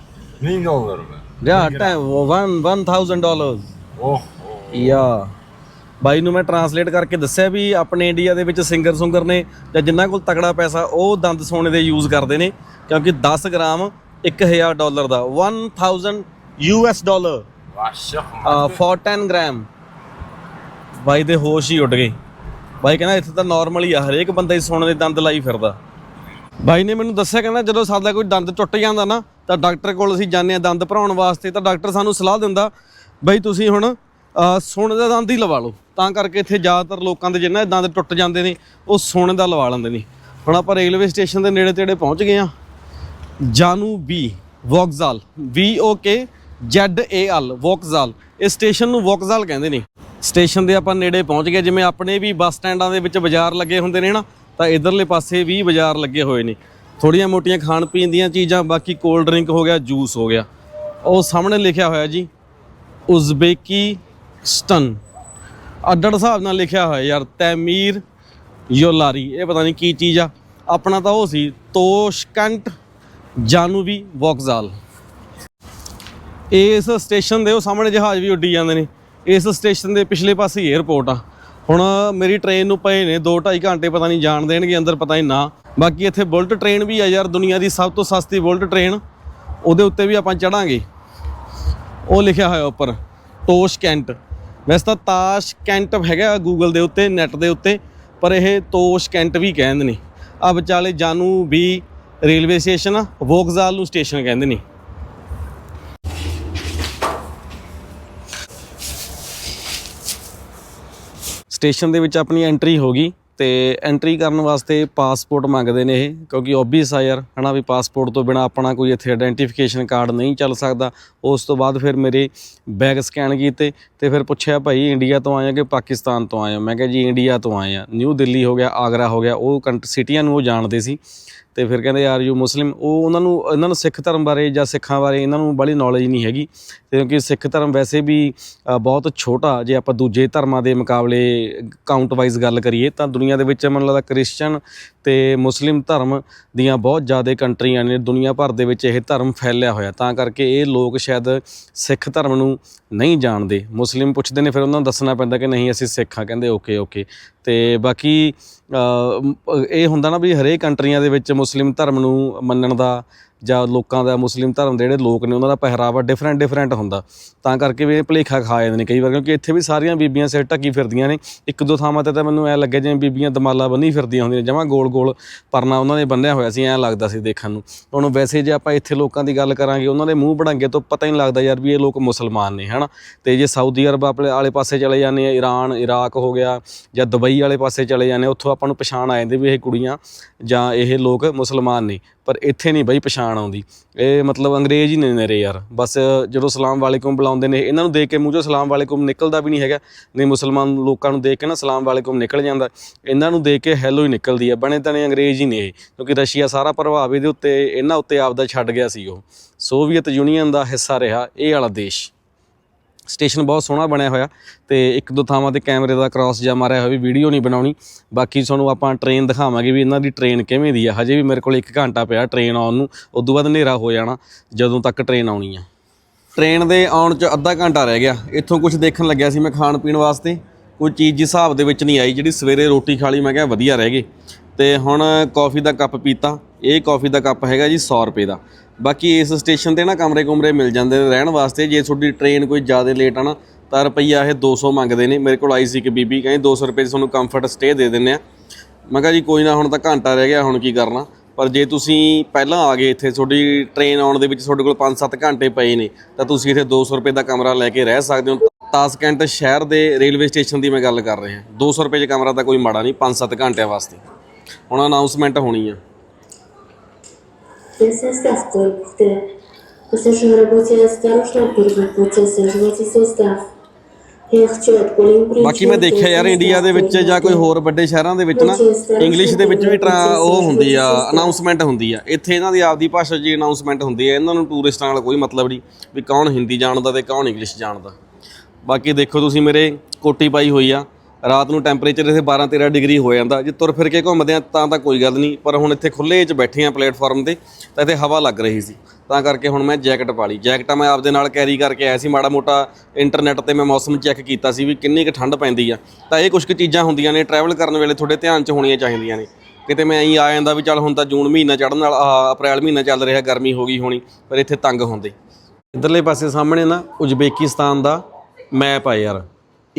Yeah, time one one thousand dollars. Oh, oh. Yeah. ਬਾਈ ਨੂੰ ਮੈਂ ਟਰਾਂਸਲੇਟ ਕਰਕੇ ਦੱਸਿਆ ਵੀ ਆਪਣੇ ਇੰਡੀਆ ਦੇ ਵਿੱਚ ਸਿੰਗਰ ਸੁੰਗਰ ਨੇ ਜਾਂ ਜਿਨ੍ਹਾਂ ਕੋਲ ਤਕੜਾ ਪੈਸਾ ਉਹ ਦੰਦ ਸੋਨੇ ਦੇ ਯੂਜ਼ ਕਰਦੇ ਨੇ ਕਿਉਂਕਿ 10 ਗ੍ਰਾਮ 1000 ਡਾਲਰ ਦਾ 1000 US dollar Vashaq. For 10 gram ਬਾਈ ਦੇ ਹੋਸ਼ ਹੀ ਉੱਡ ਗਏ। ਬਾਈ ਕਹਿੰਦਾ ਇੱਥੇ ਤਾਂ ਨਾਰਮਲ ਹੀ ਆ ਹਰੇਕ ਬੰਦਾ ਹੀ ਸੋਨੇ ਦੇ ਦੰਦ ਲਾਈ ਫਿਰਦਾ। ਬਾਈ ਨੇ ਮੈਨੂੰ ਦੱਸਿਆ ਕਹਿੰਦਾ ਜਦੋਂ ਸਾਡਾ ਕੋਈ ਦੰਦ ਟੁੱਟ ਜਾਂਦਾ ਨਾ ਤਾਂ ਡਾਕਟਰ ਕੋਲ ਅਸੀਂ ਜਾਂਦੇ ਆ ਦੰਦ ਭਰਾਉਣ ਵਾਸਤੇ ਤਾਂ ਡਾਕਟਰ ਸਾਨੂੰ ਸਲਾਹ ਦਿੰਦਾ ਬਈ ਤੁਸੀਂ ਹੁਣ ਸੋਨੇ ਦਾ ਦੰਦ ਹੀ ਲਵਾ ਲਓ। ਤਾਂ ਕਰਕੇ ਇੱਥੇ ਜ਼ਿਆਦਾਤਰ ਲੋਕਾਂ ਦੇ ਜਿਨ੍ਹਾਂ ਦੇ ਦੰਦ ਟੁੱਟ ਜਾਂਦੇ ਨੇ ਉਹ ਸੋਨੇ ਦਾ ਲਵਾ ਲੈਂਦੇ ਨੇ। ਹੁਣ ਆਪਾਂ ਰੇਲਵੇ ਸਟੇਸ਼ਨ ਦੇ ਨੇੜੇ ਤੇੜੇ ਪਹੁੰਚ ਗਏ ਆ ਜਾਨੂ ਬੀ ਵੌਕਜ਼ਾਲ V O K Z A L ਵੌਕਜ਼ਾਲ। ਇਹ ਸਟੇਸ਼ਨ ਨੂੰ ਵੌਕਜ਼ਾਲ ਕਹਿੰਦੇ ਨੇ। ਸਟੇਸ਼ਨ ਦੇ ਆਪਾਂ ਨੇੜੇ ਪਹੁੰਚ ਗਏ, ਜਿਵੇਂ ਆਪਣੇ ਵੀ ਬੱਸ ਸਟੈਂਡਾਂ ਦੇ ਵਿੱਚ ਬਾਜ਼ਾਰ ਲੱਗੇ ਹੁੰਦੇ ਨੇ ਨਾ, ਤਾਂ ਇਧਰਲੇ ਪਾਸੇ ਵੀ ਬਾਜ਼ਾਰ ਲੱਗੇ ਹੋਏ ਨੇ। ਥੋੜੀਆਂ ਮੋਟੀਆਂ ਖਾਣ ਪੀਣ ਦੀਆਂ ਚੀਜ਼ਾਂ, ਬਾਕੀ ਕੋਲਡ ਡਰਿੰਕ ਹੋ ਗਿਆ ਜੂਸ ਹੋ ਗਿਆ। ਉਹ ਸਾਹਮਣੇ ਲਿਖਿਆ ਹੋਇਆ ਜੀ ਉਜ਼ਬੇਕੀਸਤਾਨ ਅੱਡੜ ਹਿਸਾਬ ਨਾਲ ਲਿਖਿਆ ਹੋਇਆ ਯਾਰ, ਤੈਮੀਰ ਯੋਲਾਰੀ। ਇਹ ਪਤਾ ਨਹੀਂ ਕੀ ਚੀਜ਼ ਆ। ਆਪਣਾ ਤਾਂ ਉਹ ਸੀ, ਤੋਸ਼ਕੰਟ ਜਾਨੂਬੀ ਵੌਕਜ਼ਾਲ। ਇਸ ਸਟੇਸ਼ਨ ਦੇ ਉਹ ਸਾਹਮਣੇ ਜਹਾਜ਼ ਵੀ ਉੱਡੀ ਜਾਂਦੇ ਨੇ। ਇਸ ਸਟੇਸ਼ਨ ਦੇ ਪਿਛਲੇ ਪਾਸੇ ਹੀ 에ਅਰਪੋਰਟ ਆ। ਹੁਣ ਮੇਰੀ ਟ੍ਰੇਨ ਨੂੰ ਪਏ ਨੇ 2.5 ਘੰਟੇ ਪਤਾ ਨਹੀਂ ਜਾਣ ਦੇਣਗੇ, ਅੰਦਰ ਪਤਾ ਨਹੀਂ ਨਾ। ਬਾਕੀ ਇੱਥੇ ਬੁਲਟ ਟ੍ਰੇਨ ਵੀ ਆ ਯਾਰ, ਦੁਨੀਆ ਦੀ ਸਭ ਤੋਂ ਸਸਤੀ ਬੁਲਟ ਟ੍ਰੇਨ ਉਹਦੇ ਉੱਤੇ ਵੀ ਆਪਾਂ ਚੜਾਂਗੇ। ਉਹ ਲਿਖਿਆ ਹੋਇਆ ਉੱਪਰ ਤੋਸ਼ ਕੈਂਟ ਵੈਸੇ ਤਾਂ ਤਾਸ਼ ਕੈਂਟ ਹੈਗਾ ਗੂਗਲ ਦੇ ਉੱਤੇ ਨੈਟ ਦੇ ਉੱਤੇ, ਪਰ ਇਹ ਤੋਸ਼ ਕੈਂਟ ਵੀ ਕਹਿੰਦੇ ਨੇ। ਆ ਵਿਚਾਲੇ ਜਾਨੂ ਵੀ ਰੇਲਵੇ ਸਟੇਸ਼ਨ ਆ ਵੋਕਜ਼ਾਲ ਨੂੰ ਸਟੇਸ਼ਨ ਕਹਿੰਦੇ ਨੇ। ਸਟੇਸ਼ਨ ਦੇ ਵਿੱਚ ਆਪਣੀ ਐਂਟਰੀ ਹੋ ਗਈ ਤੇ ਐਂਟਰੀ ਕਰਨ ਵਾਸਤੇ ਪਾਸਪੋਰਟ ਮੰਗਦੇ ਨੇ ਇਹ, ਕਿਉਂਕਿ ਓਬਵੀਅਸ ਆ ਯਾਰ, ਹਨਾ ਵੀ ਪਾਸਪੋਰਟ ਤੋਂ ਬਿਨਾ ਆਪਣਾ ਕੋਈ ਇੱਥੇ ਆਇਡੈਂਟੀਫਿਕੇਸ਼ਨ ਕਾਰਡ ਨਹੀਂ ਚੱਲ ਸਕਦਾ। ਉਸ ਤੋਂ ਬਾਅਦ ਫਿਰ ਮੇਰੇ ਬੈਗ ਸਕੈਨ ਕੀਤੇ ਤੇ ਫਿਰ ਪੁੱਛਿਆ ਭਾਈ ਇੰਡੀਆ ਤੋਂ ਆਇਆ ਕਿ ਪਾਕਿਸਤਾਨ ਤੋਂ ਆਏ ਆ ਮੈਂ ਕਿਹਾ ਜੀ ਇੰਡੀਆ ਤੋਂ ਆਏ ਆ। ਨਿਊ ਦਿੱਲੀ ਹੋ ਗਿਆ ਆਗਰਾ ਹੋ ਗਿਆ, ਉਹ ਕੰਟ ਸਿਟੀਆਂ ਨੂੰ ਉਹ ਜਾਣਦੇ ਸੀ। ਤੇ ਫਿਰ ਕਹਿੰਦੇ ਆਰ ਯੂ ਮੁਸਲਿਮ ਉਹ ਉਹਨਾਂ ਨੂੰ, ਇਹਨਾਂ ਨੂੰ ਸਿੱਖ ਧਰਮ ਬਾਰੇ ਜਾਂ ਸਿੱਖਾਂ ਬਾਰੇ ਇਹਨਾਂ ਨੂੰ ਬੜੀ ਨੌਲੇਜ ਨਹੀਂ ਹੈਗੀ। ਕਿਉਂਕਿ ਸਿੱਖ ਧਰਮ ਵੈਸੇ ਵੀ ਬਹੁਤ ਛੋਟਾ, ਜੇ ਆਪਾਂ ਦੂਜੇ ਧਰਮਾਂ ਦੇ ਮੁਕਾਬਲੇ ਕਾਊਂਟ ਵਾਈਜ਼ ਗੱਲ ਕਰੀਏ, ਤਾਂ ਦੁਨੀਆ ਦੇ ਵਿੱਚ ਮੈਨੂੰ ਲੱਗਦਾ ਕ੍ਰਿਸਚਨ ਤੇ ਮੁਸਲਿਮ ਧਰਮ ਦੀਆਂ ਬਹੁਤ ਜ਼ਿਆਦਾ ਕੰਟਰੀਆਂ ਨੇ, ਦੁਨੀਆ ਭਰ ਦੇ ਵਿੱਚ ਇਹ ਧਰਮ ਫੈਲਿਆ ਹੋਇਆ। ਤਾਂ ਕਰਕੇ ਇਹ ਲੋਕ ਸ਼ਾਇਦ ਸਿੱਖ ਧਰਮ ਨੂੰ ਨਹੀਂ ਜਾਣਦੇ। ਮੁਸਲਿਮ ਪੁੱਛਦੇ ਨੇ, ਫਿਰ ਉਹਨਾਂ ਨੂੰ ਦੱਸਣਾ ਪੈਂਦਾ ਕਿ ਨਹੀਂ, ਅਸੀਂ ਸਿੱਖ ਹਾਂ। ਕਹਿੰਦੇ ਓਕੇ ਓਕੇ ਤੇ ਬਾਕੀ ਇਹ ਹੁੰਦਾ ਨਾ ਵੀ ਹਰੇਕ ਕੰਟਰੀਆਂ ਦੇ ਵਿੱਚ ਮੁਸਲਿਮ ਧਰਮ ਨੂੰ ਮੰਨਣ ਦਾ ਜਾਂ ਲੋਕਾਂ ਦਾ ਮੁਸਲਿਮ ਧਰਮ ਦੇ ਜਿਹੜੇ ਲੋਕ ਨੇ ਉਹਨਾਂ ਦਾ ਪਹਿਰਾਵਾ ਡਿਫਰੈਂਟ ਡਿਫਰੈਂਟ ਹੁੰਦਾ। ਤਾਂ ਕਰਕੇ ਵੀ ਇਹ ਭੁਲੇਖਾ ਖਾ ਜਾਂਦੇ ਨੇ ਕਈ ਵਾਰ, ਕਿਉਂਕਿ ਇੱਥੇ ਵੀ ਸਾਰੀਆਂ ਬੀਬੀਆਂ ਸਿਰ ਢੱਕੀ ਫਿਰਦੀਆਂ ਨੇ। ਇੱਕ ਦੋ ਥਾਵਾਂ ਤੇ ਤਾਂ ਮੈਨੂੰ ਐ ਲੱਗਿਆ ਜਿਵੇਂ ਬੀਬੀਆਂ ਦਮਾਲਾ ਬੰਨੀ ਫਿਰਦੀਆਂ ਹੁੰਦੀਆਂ ਜਮਾਂ ਗੋਲ ਗੋਲ ਪਰਨਾ ਉਹਨਾਂ ਨੇ ਬੰਨਿਆ ਹੋਇਆ ਸੀ, ਐ ਲੱਗਦਾ ਸੀ ਦੇਖਣ ਨੂੰ। ਹੁਣ ਵੈਸੇ ਜੇ ਆਪਾਂ ਇੱਥੇ ਲੋਕਾਂ ਦੀ ਗੱਲ ਕਰਾਂਗੇ, ਉਹਨਾਂ ਦੇ ਮੂੰਹ ਬਣਾਂਗੇ ਤੋਂ ਪਤਾ ਹੀ ਨਹੀਂ ਲੱਗਦਾ ਯਾਰ ਵੀ ਇਹ ਲੋਕ ਮੁਸਲਮਾਨ ਨੇ, ਹਨਾ? ਤੇ ਜੇ ਸਾਊਦੀ ਅਰਬ ਆਪਣੇ ਆਲੇ ਪਾਸੇ ਚਲੇ ਜਾਂਦੇ ਆ ਈਰਾਨ ਇਰਾਕ ਹੋ ਗਿਆ ਜਾਂ ਦੁਬਈ ਵਾਲੇ ਪਾਸੇ ਚਲੇ ਜਾਂਦੇ ਉੱਥੋਂ ਆਪਾਂ ਨੂੰ ਪਛਾਣ ਆ ਜਾਂਦੀ ਵੀ ਇਹ ਕੁੜੀਆਂ ਜਾਂ ਇਹ ਲੋਕ ਮੁਸਲਮਾਨ ਨੇ। ਪਰ ਇੱਥੇ ਨਹੀਂ ਬਈ ਪਛਾਣ ਆਉਂਦੀ। ਇਹ ਮਤਲਬ ਅੰਗਰੇਜ਼ ਹੀ ਨੇ ਨੇਰੇ ਯਾਰ। ਬਸ ਜਦੋਂ ਸਲਾਮ ਵਾਲੇਕੁਮ ਬੁਲਾਉਂਦੇ ਨੇ, ਇਹਨਾਂ ਨੂੰ ਦੇਖ ਕੇ ਮੂੰਹ ਚੋਂ ਸਲਾਮ ਵਾਲੇਕੁਮ ਨਿਕਲਦਾ ਵੀ ਨਹੀਂ ਹੈਗਾ। ਨਹੀਂ ਮੁਸਲਮਾਨ ਲੋਕਾਂ ਨੂੰ ਦੇਖ ਕੇ ਨਾ ਸਲਾਮ ਵਾਲੇਕੁਮ ਨਿਕਲ ਜਾਂਦਾ। ਇਹਨਾਂ ਨੂੰ ਦੇਖ ਕੇ ਹੈਲੋ ਹੀ ਨਿਕਲਦੀ ਹੈ ਬਣੇ ਤਣੇ ਅੰਗਰੇਜ਼ ਹੀ ਨੇ ਇਹ, ਕਿਉਂਕਿ ਰਸ਼ੀਆ ਸਾਰਾ ਪ੍ਰਭਾਵ ਇਹਦੇ ਉੱਤੇ, ਇਹਨਾਂ ਉੱਤੇ ਆਪਦਾ ਛੱਡ ਗਿਆ ਸੀ ਉਹ। ਸੋਵੀਅਤ ਯੂਨੀਅਨ ਦਾ ਹਿੱਸਾ ਰਿਹਾ ਇਹ ਵਾਲਾ ਦੇਸ਼। ਸਟੇਸ਼ਨ ਬਹੁਤ ਸੋਹਣਾ ਬਣਿਆ ਹੋਇਆ ਤੇ ਇੱਕ ਦੋ ਥਾਵਾਂ ਤੇ ਕੈਮਰੇ ਦਾ ਕ੍ਰਾਸ ਜਾ ਮਾਰਿਆ ਹੋਇਆ ਵੀ ਵੀਡੀਓ ਨਹੀਂ ਬਣਾਉਣੀ। ਬਾਕੀ ਤੁਹਾਨੂੰ ਆਪਾਂ ਟ੍ਰੇਨ ਦਿਖਾਵਾਂਗੇ ਵੀ ਇਹਨਾਂ ਦੀ ਟ੍ਰੇਨ ਕਿਵੇਂ ਦੀ ਆ। ਹਜੇ ਵੀ ਮੇਰੇ ਕੋਲ 1 ਘੰਟਾ ਪਿਆ ਟ੍ਰੇਨ ਆਉਣ ਨੂੰ, ਉਦੋਂ ਬਾਅਦ ਹਨੇਰਾ ਹੋ ਜਾਣਾ, ਜਦੋਂ ਤੱਕ ਟ੍ਰੇਨ ਆਉਣੀ ਆ। ਟ੍ਰੇਨ ਦੇ ਆਉਣ 'ਚ ਅੱਧਾ ਘੰਟਾ ਰਹਿ ਗਿਆ। ਇੱਥੋਂ ਕੁਝ ਦੇਖਣ ਲੱਗਿਆ ਸੀ ਮੈਂ ਖਾਣ ਪੀਣ ਵਾਸਤੇ। ਕੋਈ ਚੀਜ਼ ਜਿਸ ਹਿਸਾਬ ਦੇ ਵਿੱਚ ਨਹੀਂ ਆਈ, ਜਿਹੜੀ ਸਵੇਰੇ ਰੋਟੀ ਖਾ ਲਈ, ਮੈਂ ਕਿਹਾ ਵਧੀਆ ਰਹਿ ਗਈ। ਤੇ ਹੁਣ ਕਾਫੀ ਦਾ ਕੱਪ ਪੀਤਾ। ਇਹ ਕਾਫੀ ਦਾ ਕੱਪ ਹੈਗਾ ਜੀ 100 ਰੁਪਏ ਦਾ। ਬਾਕੀ ਇਸ ਸਟੇਸ਼ਨ ਤੇ ਨਾ ਕਮਰੇ ਕੁਮਰੇ ਮਿਲ ਜਾਂਦੇ ਨੇ ਰਹਿਣ ਵਾਸਤੇ। ਜੇ ਤੁਹਾਡੀ ਟ੍ਰੇਨ ਕੋਈ ਜ਼ਿਆਦਾ ਲੇਟ ਆ ਨਾ, ਤਾਂ ਰੁਪਈਆ ਇਹ 200 ਮੰਗਦੇ ਨੇ। ਮੇਰੇ ਕੋਲ ਆਈ ਸੀ ਇੱਕ ਬੀਬੀ, ਕਹਿੰਦੀ 200 ਰੁਪਏ 'ਚ ਤੁਹਾਨੂੰ ਕੰਫਰਟ ਸਟੇ ਦੇ ਦਿੰਨੇ ਆ ਮੈਂ ਕਿਹਾ ਜੀ, ਕੋਈ ਨਾ, ਹੁਣ ਤਾਂ ਘੰਟਾ ਰਹਿ ਗਿਆ, ਹੁਣ ਕੀ ਕਰਨਾ? ਪਰ ਜੇ ਤੁਸੀਂ ਪਹਿਲਾਂ ਆ ਗਏ ਇੱਥੇ, ਤੁਹਾਡੀ ਟ੍ਰੇਨ ਆਉਣ ਦੇ ਵਿੱਚ ਤੁਹਾਡੇ ਕੋਲ 5-7 ਘੰਟੇ ਪਏ ਨੇ, ਤਾਂ ਤੁਸੀਂ ਇੱਥੇ 200 ਰੁਪਏ ਦਾ ਕਮਰਾ ਲੈ ਕੇ ਰਹਿ ਸਕਦੇ ਹੋ। ਤਾਸਕੈਂਟ ਸ਼ਹਿਰ ਦੇ ਰੇਲਵੇ ਸਟੇਸ਼ਨ ਦੀ ਮੈਂ ਗੱਲ ਕਰ ਰਿਹਾ। 200 ਰੁਪਏ 'ਚ ਕਮਰਾ ਤਾਂ ਕੋਈ ਮਾੜਾ ਨਹੀਂ 5-7 ਘੰਟਿਆਂ ਵਾਸਤੇ। ਹੁਣ ਅਨਾਉਂਸਮੈਂਟ ਹੋਣੀ ਆ। Весь состав повторяю. Пассажиры, будьте осторожны, первый путь осаживайте состав. Я хочу от полимпричины. ਬਾਕੀ ਮੈਂ ਦੇਖਿਆ ਯਾਰ ਇੰਡੀਆ ਦੇ ਵਿੱਚ ਜਾਂ ਕੋਈ ਹੋਰ ਵੱਡੇ ਸ਼ਹਿਰਾਂ ਦੇ ਵਿੱਚ ਨਾ ਇੰਗਲਿਸ਼ ਦੇ ਵਿੱਚ ਵੀ ਟਰਾ ਉਹ ਹੁੰਦੀ ਆ ਅਨਾਉਂਸਮੈਂਟ ਹੁੰਦੀ ਆ ਇੱਥੇ ਇਹਨਾਂ ਦੀ ਆਪਦੀ ਭਾਸ਼ਾ 'ਚ ਅਨਾਉਂਸਮੈਂਟ ਹੁੰਦੀ ਆ ਇਹਨਾਂ ਨੂੰ ਟੂਰਿਸਟਾਂ ਨਾਲ ਕੋਈ ਮਤਲਬ ਨਹੀਂ ਵੀ ਕੌਣ ਹਿੰਦੀ ਜਾਣਦਾ ਤੇ ਕੌਣ ਇੰਗਲਿਸ਼ ਜਾਣਦਾ ਬਾਕੀ ਦੇਖੋ ਤੁਸੀਂ ਮੇਰੇ ਕੋਟੀ ਪਾਈ ਹੋਈ ਆ ਰਾਤ ਨੂੰ ਟੈਂਪਰੇਚਰ ਇੱਥੇ 12 13 ਡਿਗਰੀ ਹੋ ਜਾਂਦਾ। ਜੇ ਤੁਰ ਫਿਰ ਕੇ ਘੁੰਮਦੇ ਆ ਤਾਂ ਤਾਂ ਕੋਈ ਗੱਲ ਨਹੀਂ, ਪਰ ਹੁਣ ਇੱਥੇ ਖੁੱਲੇ 'ਚ ਬੈਠੇ ਆ ਪਲੇਟਫਾਰਮ ਤੇ, ਤਾਂ ਇੱਥੇ ਹਵਾ ਲੱਗ ਰਹੀ ਸੀ। ਤਾਂ ਕਰਕੇ ਹੁਣ ਮੈਂ ਜੈਕਟ ਪਾ ਲਈ। ਜੈਕਟਾਂ ਮੈਂ ਆਪਦੇ ਨਾਲ ਕੈਰੀ ਕਰਕੇ ਆਇਆ ਸੀ। ਮਾੜਾ ਮੋਟਾ ਇੰਟਰਨੈਟ ਤੇ ਮੈਂ ਮੌਸਮ ਚੈੱਕ ਕੀਤਾ ਸੀ ਵੀ ਕਿੰਨੀ ਕੁ ਠੰਡ ਪੈਂਦੀ ਆ। ਤਾਂ ਇਹ ਕੁਝ ਕੁ ਚੀਜ਼ਾਂ ਹੁੰਦੀਆਂ ਨੇ ਟਰੈਵਲ ਕਰਨ ਵੇਲੇ ਤੁਹਾਡੇ ਧਿਆਨ 'ਚ ਹੋਣੀਆਂ ਚਾਹੀਦੀਆਂ ਨੇ। ਕਿਤੇ ਮੈਂ ਐਂ ਆ ਜਾਂਦਾ ਵੀ ਚੱਲ ਹੁਣ ਤਾਂ ਜੂਨ ਮਹੀਨਾ ਚੜ੍ਹਨ ਨਾਲ ਆ ਅਪ੍ਰੈਲ ਮਹੀਨਾ ਚੱਲ ਰਿਹਾ, ਗਰਮੀ ਹੋ ਗਈ ਹੋਣੀ, ਪਰ ਇੱਥੇ ਤੰਗ ਹੁੰਦੇ। ਇਧਰਲੇ ਪਾਸੇ ਸਾਹਮਣੇ ਨਾ, ਉਜ਼ਬੇਕਿਸਤਾਨ ਦਾ ਮੈਪ ਆ ਯਾਰ।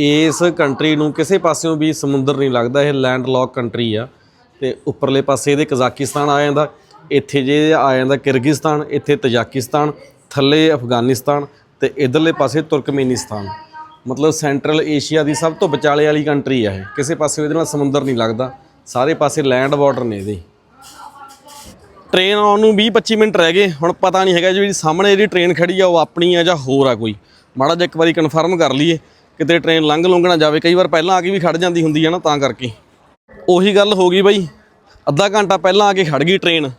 ਇਸ ਕੰਟਰੀ ਨੂੰ ਕਿਸੇ ਪਾਸਿਓਂ ਵੀ ਸਮੁੰਦਰ ਨਹੀਂ ਲੱਗਦਾ, ਇਹ ਲੈਂਡ ਲੌਕ ਕੰਟਰੀ ਆ। ਤੇ ਉੱਪਰਲੇ ਪਾਸੇ ਇਹਦੇ ਕਜ਼ਾਕਿਸਤਾਨ ਆ ਜਾਂਦਾ, ਇੱਥੇ ਜੇ ਆ ਜਾਂਦਾ ਕਿਰਗਿਸਤਾਨ ਇੱਥੇ ਤਜਾਕਿਸਤਾਨ, ਥੱਲੇ ਅਫਗਾਨਿਸਤਾਨ ਤੇ ਇਧਰਲੇ ਪਾਸੇ ਤੁਰਕਮੇਨਿਸਤਾਨ। ਮਤਲਬ ਸੈਂਟਰਲ ਏਸ਼ੀਆ ਦੀ ਸਭ ਤੋਂ ਵਿਚਾਲੇ ਵਾਲੀ ਕੰਟਰੀ ਆ ਇਹ। ਕਿਸੇ ਪਾਸੇ ਇਹਦੇ ਨਾਲ ਸਮੁੰਦਰ ਨਹੀਂ ਲੱਗਦਾ, ਸਾਰੇ ਪਾਸੇ ਲੈਂਡ ਬਾਰਡਰ ਨੇ ਇਹਦੇ। ਟ੍ਰੇਨ ਆਉਣ ਨੂੰ 20 25 ਮਿੰਟ ਰਹਿ ਗਏ, ਹੁਣ ਪਤਾ ਨਹੀਂ ਹੈਗਾ ਜਿਹੜੀ ਸਾਹਮਣੇ ਜਿਹੜੀ ਟ੍ਰੇਨ ਖੜੀ ਆ ਉਹ ਆਪਣੀ ਆ ਜਾਂ ਹੋਰ ਆ ਕੋਈ। ਮਾੜਾ ਜਿਹਾ ਇੱਕ ਵਾਰੀ ਕਨਫਰਮ ਕਰ ਲਈਏ। ਕਿਤੇ ਟ੍ਰੇਨ ਲੰਘ ਲੰਘ ਨਾ ਜਾਵੇ, ਕਈ ਵਾਰ ਪਹਿਲਾਂ ਆ ਕੇ ਵੀ ਖੜ ਜਾਂਦੀ ਹੁੰਦੀ ਆ ਨਾ ਤਾਂ ਕਰਕੇ। ਉਹੀ ਗੱਲ ਹੋ ਗਈ ਬਾਈ, ਅੱਧਾ ਘੰਟਾ ਪਹਿਲਾਂ ਆ ਕੇ ਖੜ ਗਈ ਟ੍ਰੇਨ।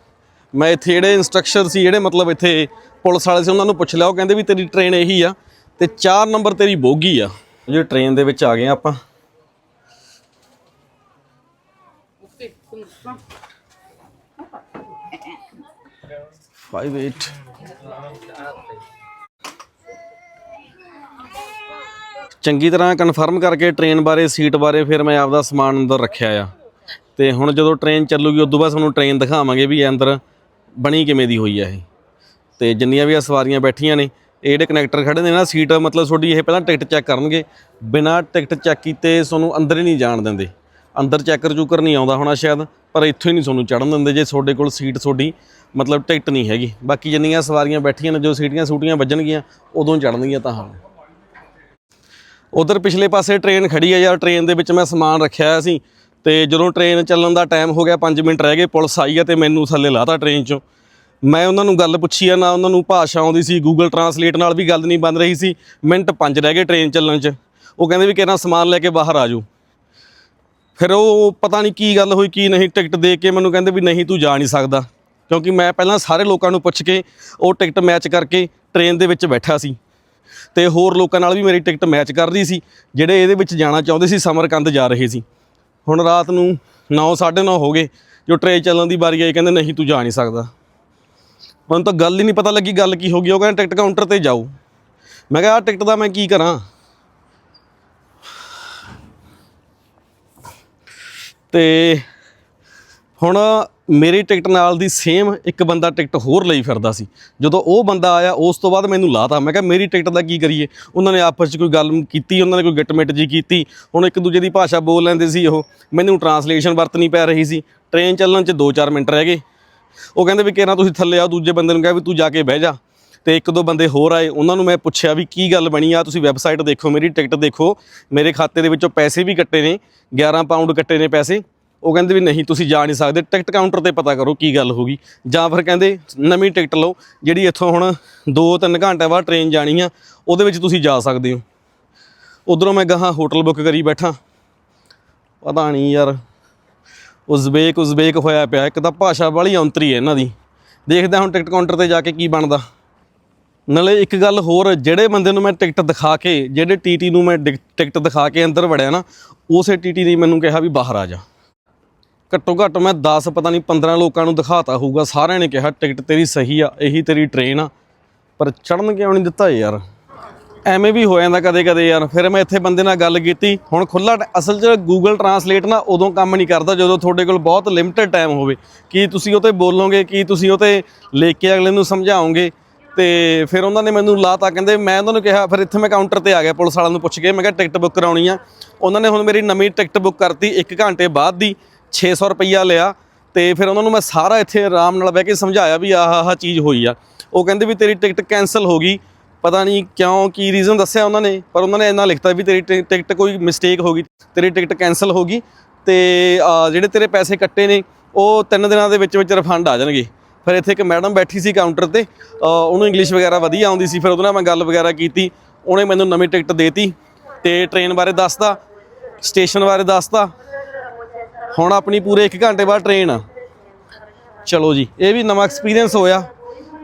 ਮੈਂ ਇੱਥੇ ਜਿਹੜੇ ਇੰਸਟ੍ਰਕਟਰ ਸੀ, ਜਿਹੜੇ ਮਤਲਬ ਇੱਥੇ ਪੁਲਿਸ ਵਾਲੇ ਸੀ, ਉਹਨਾਂ ਨੂੰ ਪੁੱਛ ਲਿਆ, ਉਹ ਕਹਿੰਦੇ ਵੀ ਤੇਰੀ ਟ੍ਰੇਨ ਇਹੀ ਆ ਤੇ 4 ਨੰਬਰ ਤੇਰੀ ਬੋਗੀ ਆ। ਜੇ ਟ੍ਰੇਨ ਦੇ ਵਿੱਚ ਆ ਗਏ ਆਪਾਂ। ਫਾਈਵ ਏਟ ਚੰਗੀ ਤਰ੍ਹਾਂ ਕਨਫਰਮ ਕਰਕੇ ਟ੍ਰੇਨ ਬਾਰੇ ਸੀਟ ਬਾਰੇ ਫਿਰ ਮੈਂ ਆਪਦਾ ਸਮਾਨ ਅੰਦਰ ਰੱਖਿਆ ਆ। ਤੇ ਹੁਣ ਜਦੋਂ ਟ੍ਰੇਨ ਚੱਲੂਗੀ, ਉਦੋਂ ਬਾਅਦ ਤੁਹਾਨੂੰ ਟ੍ਰੇਨ ਦਿਖਾਵਾਂਗੇ ਵੀ ਇਹ ਅੰਦਰ ਬਣੀ ਕਿਵੇਂ ਦੀ ਹੋਈ ਆ ਇਹ। ਤੇ ਜਿੰਨੀਆਂ ਵੀ ਆ ਸਵਾਰੀਆਂ ਬੈਠੀਆਂ ਨੇ, ਇਹ ਜਿਹੜੇ ਕਨੈਕਟਰ ਖੜੇ ਨੇ ਨਾ ਸੀਟ ਮਤਲਬ ਤੁਹਾਡੀ ਇਹ ਪਹਿਲਾਂ ਟਿਕਟ ਚੈੱਕ ਕਰਨਗੇ। ਬਿਨਾਂ ਟਿਕਟ ਚੈੱਕ ਕੀਤੇ ਤੁਹਾਨੂੰ ਅੰਦਰ ਹੀ ਨਹੀਂ ਜਾਣ ਦਿੰਦੇ। ਅੰਦਰ ਚੈੱਕਰ ਚੂਕਰ ਨਹੀਂ ਆਉਂਦਾ ਹੋਣਾ ਸ਼ਾਇਦ, ਪਰ ਇੱਥੋਂ ਹੀ ਨਹੀਂ ਤੁਹਾਨੂੰ ਚੜਨ ਦਿੰਦੇ ਜੇ ਤੁਹਾਡੇ ਕੋਲ ਸੀਟ ਤੁਹਾਡੀ ਮਤਲਬ ਟਿਕਟ ਨਹੀਂ ਹੈਗੀ। ਬਾਕੀ ਜਿੰਨੀਆਂ ਸਵਾਰੀਆਂ ਬੈਠੀਆਂ ਨੇ, ਜੋ ਸੀਟੀਆਂ ਸੂਟੀਆਂ ਵੱਜਣਗੀਆਂ, ਉਦੋਂ ਚੜਨਗੀਆਂ ਤਾਂ ਹਾਂ। ਉਧਰ ਪਿਛਲੇ ਪਾਸੇ ਟ੍ਰੇਨ ਖੜੀ ਹੈ ਯਾਰ, ਟ੍ਰੇਨ ਦੇ ਵਿੱਚ ਮੈਂ ਸਮਾਨ ਰੱਖਿਆ ਹੋਇਆ ਸੀ ਤੇ ਜਦੋਂ ਟ੍ਰੇਨ ਚੱਲਣ ਦਾ ਟਾਈਮ ਹੋ ਗਿਆ 5 ਮਿੰਟ ਰਹਿ ਗਏ, ਪੁਲਿਸ ਆਈ ਹੈ ਤੇ ਮੈਨੂੰ ਥੱਲੇ ਲਾਤਾ ਟ੍ਰੇਨ 'ਚੋਂ। ਮੈਂ ਉਹਨਾਂ ਨੂੰ ਗੱਲ ਪੁੱਛੀ ਆ, ਨਾ ਉਹਨਾਂ ਨੂੰ ਭਾਸ਼ਾ ਆਉਂਦੀ ਸੀ ਗੂਗਲ ਟਰਾਂਸਲੇਟ ਨਾਲ ਵੀ ਗੱਲ ਨਹੀਂ ਬਣ ਰਹੀ ਸੀ। ਮਿੰਟ 5 ਰਹਿ ਗਏ ਟ੍ਰੇਨ ਚੱਲਣ 'ਚ। ਉਹ ਕਹਿੰਦੇ ਵੀ ਕਿਹਨਾਂ ਸਮਾਨ ਲੈ ਕੇ ਬਾਹਰ ਆ ਜਾਓ ਫਿਰ ਉਹ ਪਤਾ ਨਹੀਂ ਕੀ ਗੱਲ ਹੋਈ, ਕੀ ਨਹੀਂ, ਟਿਕਟ ਦੇ ਕੇ ਮੈਨੂੰ ਕਹਿੰਦੇ ਵੀ ਨਹੀਂ ਤੂੰ ਜਾ ਨਹੀਂ ਸਕਦਾ। ਕਿਉਂਕਿ ਮੈਂ ਪਹਿਲਾਂ ਸਾਰੇ ਲੋਕਾਂ ਨੂੰ ਪੁੱਛ ਕੇ ਉਹ ਟਿਕਟ ਮੈਚ ਕਰਕੇ ਟ੍ਰੇਨ ਦੇ ਵਿੱਚ ਬੈਠਾ ਸੀ। ਤੇ ਹੋਰ ਲੋਕਾਂ ਨਾਲ ਵੀ ਮੇਰੀ ਟਿਕਟ ਮੈਚ ਕਰ ਰਹੀ ਸੀ, ਜਿਹੜੇ ਇਹਦੇ ਵਿੱਚ ਜਾਣਾ ਚਾਹੁੰਦੇ ਸੀ, ਸਮਰਕੰਦ ਜਾ ਰਹੇ ਸੀ। ਹੁਣ ਰਾਤ ਨੂੰ 9:30 ਹੋ ਗਏ, ਜੋ ਟ੍ਰੇਨ ਚੱਲਣ ਦੀ ਵਾਰੀ ਆਈ, ਕਹਿੰਦੇ ਨਹੀਂ ਤੂੰ ਜਾ ਨਹੀਂ ਸਕਦਾ। ਮੈਨੂੰ ਤਾਂ ਗੱਲ ਹੀ ਨਹੀਂ ਪਤਾ ਲੱਗੀ, ਗੱਲ ਕੀ ਹੋ ਗਈ, ਉਹ ਕਹਿੰਦੇ ਟਿਕਟ ਕਾਊਂਟਰ ਤੇ ਜਾਓ। ਮੈਂ ਕਿਹਾ, ਆਹ ਟਿਕਟ ਦਾ ਮੈਂ ਕੀ ਕਰਾਂ? ਤੇ ਹੁਣ ਮੇਰੀ ਟਿਕਟ ਨਾਲ ਦੀ ਸੇਮ ਇੱਕ ਬੰਦਾ ਟਿਕਟ ਹੋਰ ਲਈ ਫਿਰਦਾ ਸੀ। ਜਦੋਂ ਉਹ ਬੰਦਾ ਆਇਆ, ਉਸ ਤੋਂ ਬਾਅਦ ਮੈਨੂੰ ਲਾਤਾ। ਮੈਂ ਕਿਹਾ, ਮੇਰੀ ਟਿਕਟ ਦਾ ਕੀ ਕਰੀਏ? ਉਹਨਾਂ ਨੇ ਆਪਸ 'ਚ ਕੋਈ ਗੱਲ ਕੀਤੀ, ਉਹਨਾਂ ਨੇ ਕੋਈ ਗਿਟਮਿਟ ਜੀ ਕੀਤੀ। ਹੁਣ ਇੱਕ ਦੂਜੇ ਦੀ ਭਾਸ਼ਾ ਬੋਲ ਲੈਂਦੇ ਸੀ ਉਹ। ਮੈਨੂੰ ਟਰਾਂਸਲੇਸ਼ਨ ਵਰਤਣੀ ਪੈ ਰਹੀ ਸੀ। ਟ੍ਰੇਨ ਚੱਲਣ 'ਚ 2-4 ਮਿੰਟ ਰਹਿ ਗਏ। ਉਹ ਕਹਿੰਦੇ ਵੀ ਕਿਹਨਾਂ ਤੁਸੀਂ ਥੱਲੇ ਆਓ, ਦੂਜੇ ਬੰਦੇ ਨੂੰ ਕਿਹਾ ਵੀ ਤੂੰ ਜਾ ਕੇ ਬਹਿ ਜਾ। ਤੇ ਇੱਕ ਦੋ ਬੰਦੇ ਹੋਰ ਆਏ। ਉਹਨਾਂ ਨੂੰ ਮੈਂ ਪੁੱਛਿਆ ਵੀ, ਕੀ ਗੱਲ ਬਣੀ? ਆ ਤੁਸੀਂ ਵੈਬਸਾਈਟ ਦੇਖੋ, ਮੇਰੀ ਟਿਕਟ ਦੇਖੋ। ਮੇਰੇ ਖਾਤੇ ਦੇ ਵਿੱਚੋਂ ਪੈਸੇ ਵੀ ਕੱਟੇ ਨੇ 11 ਪਾਉਂਡ ਕੱਟੇ ਨੇ ਪੈਸੇ। ਉਹ ਕਹਿੰਦੇ ਵੀ ਨਹੀਂ, ਤੁਸੀਂ ਜਾ ਨਹੀਂ ਸਕਦੇ। ਟਿਕਟ ਕਾਊਂਟਰ ਤੇ ਪਤਾ ਕਰੋ ਕੀ ਗੱਲ ਹੋ ਗਈ। ਜਾਂ ਫਿਰ ਕਹਿੰਦੇ ਨਵੀਂ ਟਿਕਟ ਲਓ, ਜਿਹੜੀ ਇੱਥੋਂ ਹੁਣ 2-3 ਘੰਟੇ ਬਾਅਦ ਟ੍ਰੇਨ ਜਾਣੀ ਆ, ਉਹਦੇ ਵਿੱਚ ਤੁਸੀਂ ਜਾ ਸਕਦੇ ਹੋ। ਉਧਰੋਂ ਮੈਂ ਗਾਹਾਂ ਹੋਟਲ ਬੁੱਕ ਕਰੀ ਬੈਠਾ। ਪਤਾ ਨਹੀਂ ਯਾਰ, ਉਜ਼ਬੇਕ ਉਜ਼ਬੇਕ ਹੋਇਆ ਪਿਆ, ਇੱਕ ਤਾਂ ਭਾਸ਼ਾ ਵਾਲੀ ਔਂਤਰੀ ਹੈ ਇਹਨਾਂ ਦੀ। ਦੇਖਦਾ ਹੁਣ ਟਿਕਟ ਕਾਊਂਟਰ ਤੇ ਜਾ ਕੇ ਕੀ ਬਣਦਾ। ਨਾਲੇ ਇੱਕ ਗੱਲ ਹੋਰ, ਜਿਹੜੇ ਬੰਦੇ ਨੂੰ ਮੈਂ ਟਿਕਟ ਦਿਖਾ ਕੇ, ਜਿਹੜੇ ਟੀਟੀ ਨੂੰ ਮੈਂ ਡਿਕ- ਟਿਕਟ ਦਿਖਾ ਕੇ ਅੰਦਰ ਵੜਿਆ ਨਾ, ਉਸੇ ਟੀਟੀ ਨੇ ਮੈਨੂੰ ਕਿਹਾ ਵੀ ਬਾਹਰ ਆ ਜਾ। ਘੱਟੋ ਘੱਟ ਮੈਂ 10 ਪਤਾ ਨਹੀਂ 15 ਲੋਕਾਂ ਨੂੰ ਦਿਖਾਤਾ ਹੋਊਗਾ। ਸਾਰਿਆਂ ਨੇ ਕਿਹਾ, ਟਿਕਟ ਤੇਰੀ ਸਹੀ ਆ, ਇਹੀ ਤੇਰੀ ਟ੍ਰੇਨ ਆ। ਪਰ ਚੜਨ ਕਿਉਂ ਨਹੀਂ ਦਿੱਤਾ ਯਾਰ? ਐਵੇਂ ਵੀ ਹੋ ਜਾਂਦਾ ਕਦੇ ਕਦੇ ਯਾਰ। ਫਿਰ ਮੈਂ ਇੱਥੇ ਬੰਦੇ ਨਾਲ ਗੱਲ ਕੀਤੀ। ਹੁਣ ਖੁੱਲਾ ਅਸਲ 'ਚ ਗੂਗਲ ਟਰਾਂਸਲੇਟ ਨਾ ਉਦੋਂ ਕੰਮ ਨਹੀਂ ਕਰਦਾ ਜਦੋਂ ਤੁਹਾਡੇ ਕੋਲ ਬਹੁਤ ਲਿਮਿਟਿਡ ਟਾਈਮ ਹੋਵੇ। ਕੀ ਤੁਸੀਂ ਉਹ ਤੇ ਬੋਲੋਗੇ, ਕੀ ਤੁਸੀਂ ਉਹ ਤੇ ਲਿਖ ਕੇ ਅਗਲੇ ਨੂੰ ਸਮਝਾਓਗੇ? ਤੇ ਫਿਰ ਉਹਨਾਂ ਨੇ ਮੈਨੂੰ ਲਾਤਾ, ਕਹਿੰਦੇ ਮੈਂ ਉਹਨਾਂ ਨੂੰ ਕਿਹਾ, ਫਿਰ ਇੱਥੇ ਮੈਂ ਕਾਊਂਟਰ ਤੇ ਆ ਗਿਆ, ਪੁਲਿਸ ਵਾਲਿਆਂ ਨੂੰ ਪੁੱਛ ਕੇ। ਮੈਂ ਕਿਹਾ ਟਿਕਟ ਬੁੱਕ ਕਰਾਉਣੀ ਆ। ਉਹਨਾਂ ਨੇ ਹੁਣ ਮੇਰੀ ਨਵੀਂ ਟਿਕਟ ਬੁੱਕ ਕਰਤੀ 1 ਘੰਟੇ ਬਾਅਦ ਦੀ। 600 ਰੁਪਈਆ ਲਿਆ ਤੇ ਫਿਰ ਉਹਨਾਂ ਨੂੰ ਮੈਂ ਸਾਰਾ ਇੱਥੇ ਆਰਾਮ ਨਾਲ ਬਹਿ ਕੇ ਸਮਝਾਇਆ ਵੀ ਆਹ ਆਹ ਚੀਜ਼ ਹੋਈ ਆ। ਉਹ ਕਹਿੰਦੇ ਵੀ ਤੇਰੀ ਟਿਕਟ ਕੈਨਸਲ ਹੋ ਗਈ। ਪਤਾ ਨਹੀਂ ਕਿਉਂ, ਕੀ ਰੀਜ਼ਨ ਦੱਸਿਆ ਉਹਨਾਂ ਨੇ, ਪਰ ਉਹਨਾਂ ਨੇ ਇੰਨਾ ਲਿਖਤਾ ਵੀ ਤੇਰੀ ਟਿ- ਟਿਕਟ ਕੋਈ ਮਿਸਟੇਕ ਹੋ ਗਈ, ਤੇਰੀ ਟਿਕਟ ਕੈਨਸਲ ਹੋ ਗਈ ਤੇ ਜਿਹੜੇ ਤੇਰੇ ਪੈਸੇ ਕੱਟੇ ਨੇ, ਉਹ ਤਿੰਨ ਦਿਨਾਂ ਦੇ ਵਿੱਚ ਵਿੱਚ ਰਿਫੰਡ ਆ ਜਾਣਗੇ। ਫਿਰ ਇੱਥੇ ਇੱਕ ਮੈਡਮ ਬੈਠੀ ਸੀ ਕਾਊਂਟਰ ਤੇ ਉਹਨੂੰ ਇੰਗਲਿਸ਼ ਵਗੈਰਾ ਵਧੀਆ ਆਉਂਦੀ ਸੀ, ਫਿਰ ਉਹਦੇ ਨਾਲ ਮੈਂ ਗੱਲ ਵਗੈਰਾ ਕੀਤੀ, ਉਹਨੇ ਮੈਨੂੰ ਨਵੀਂ ਟਿਕਟ ਦੇਤੀ ਤੇ ਟ੍ਰੇਨ ਬਾਰੇ ਦੱਸਤਾ ਸਟੇਸ਼ਨ ਬਾਰੇ ਦੱਸਤਾ ਹੁਣ ਆਪਣੀ ਪੂਰੇ 1 ਘੰਟੇ ਬਾਅਦ ਟ੍ਰੇਨ ਆ। ਚਲੋ ਜੀ, ਇਹ ਵੀ ਨਵਾਂ ਐਕਸਪੀਰੀਅੰਸ ਹੋਇਆ।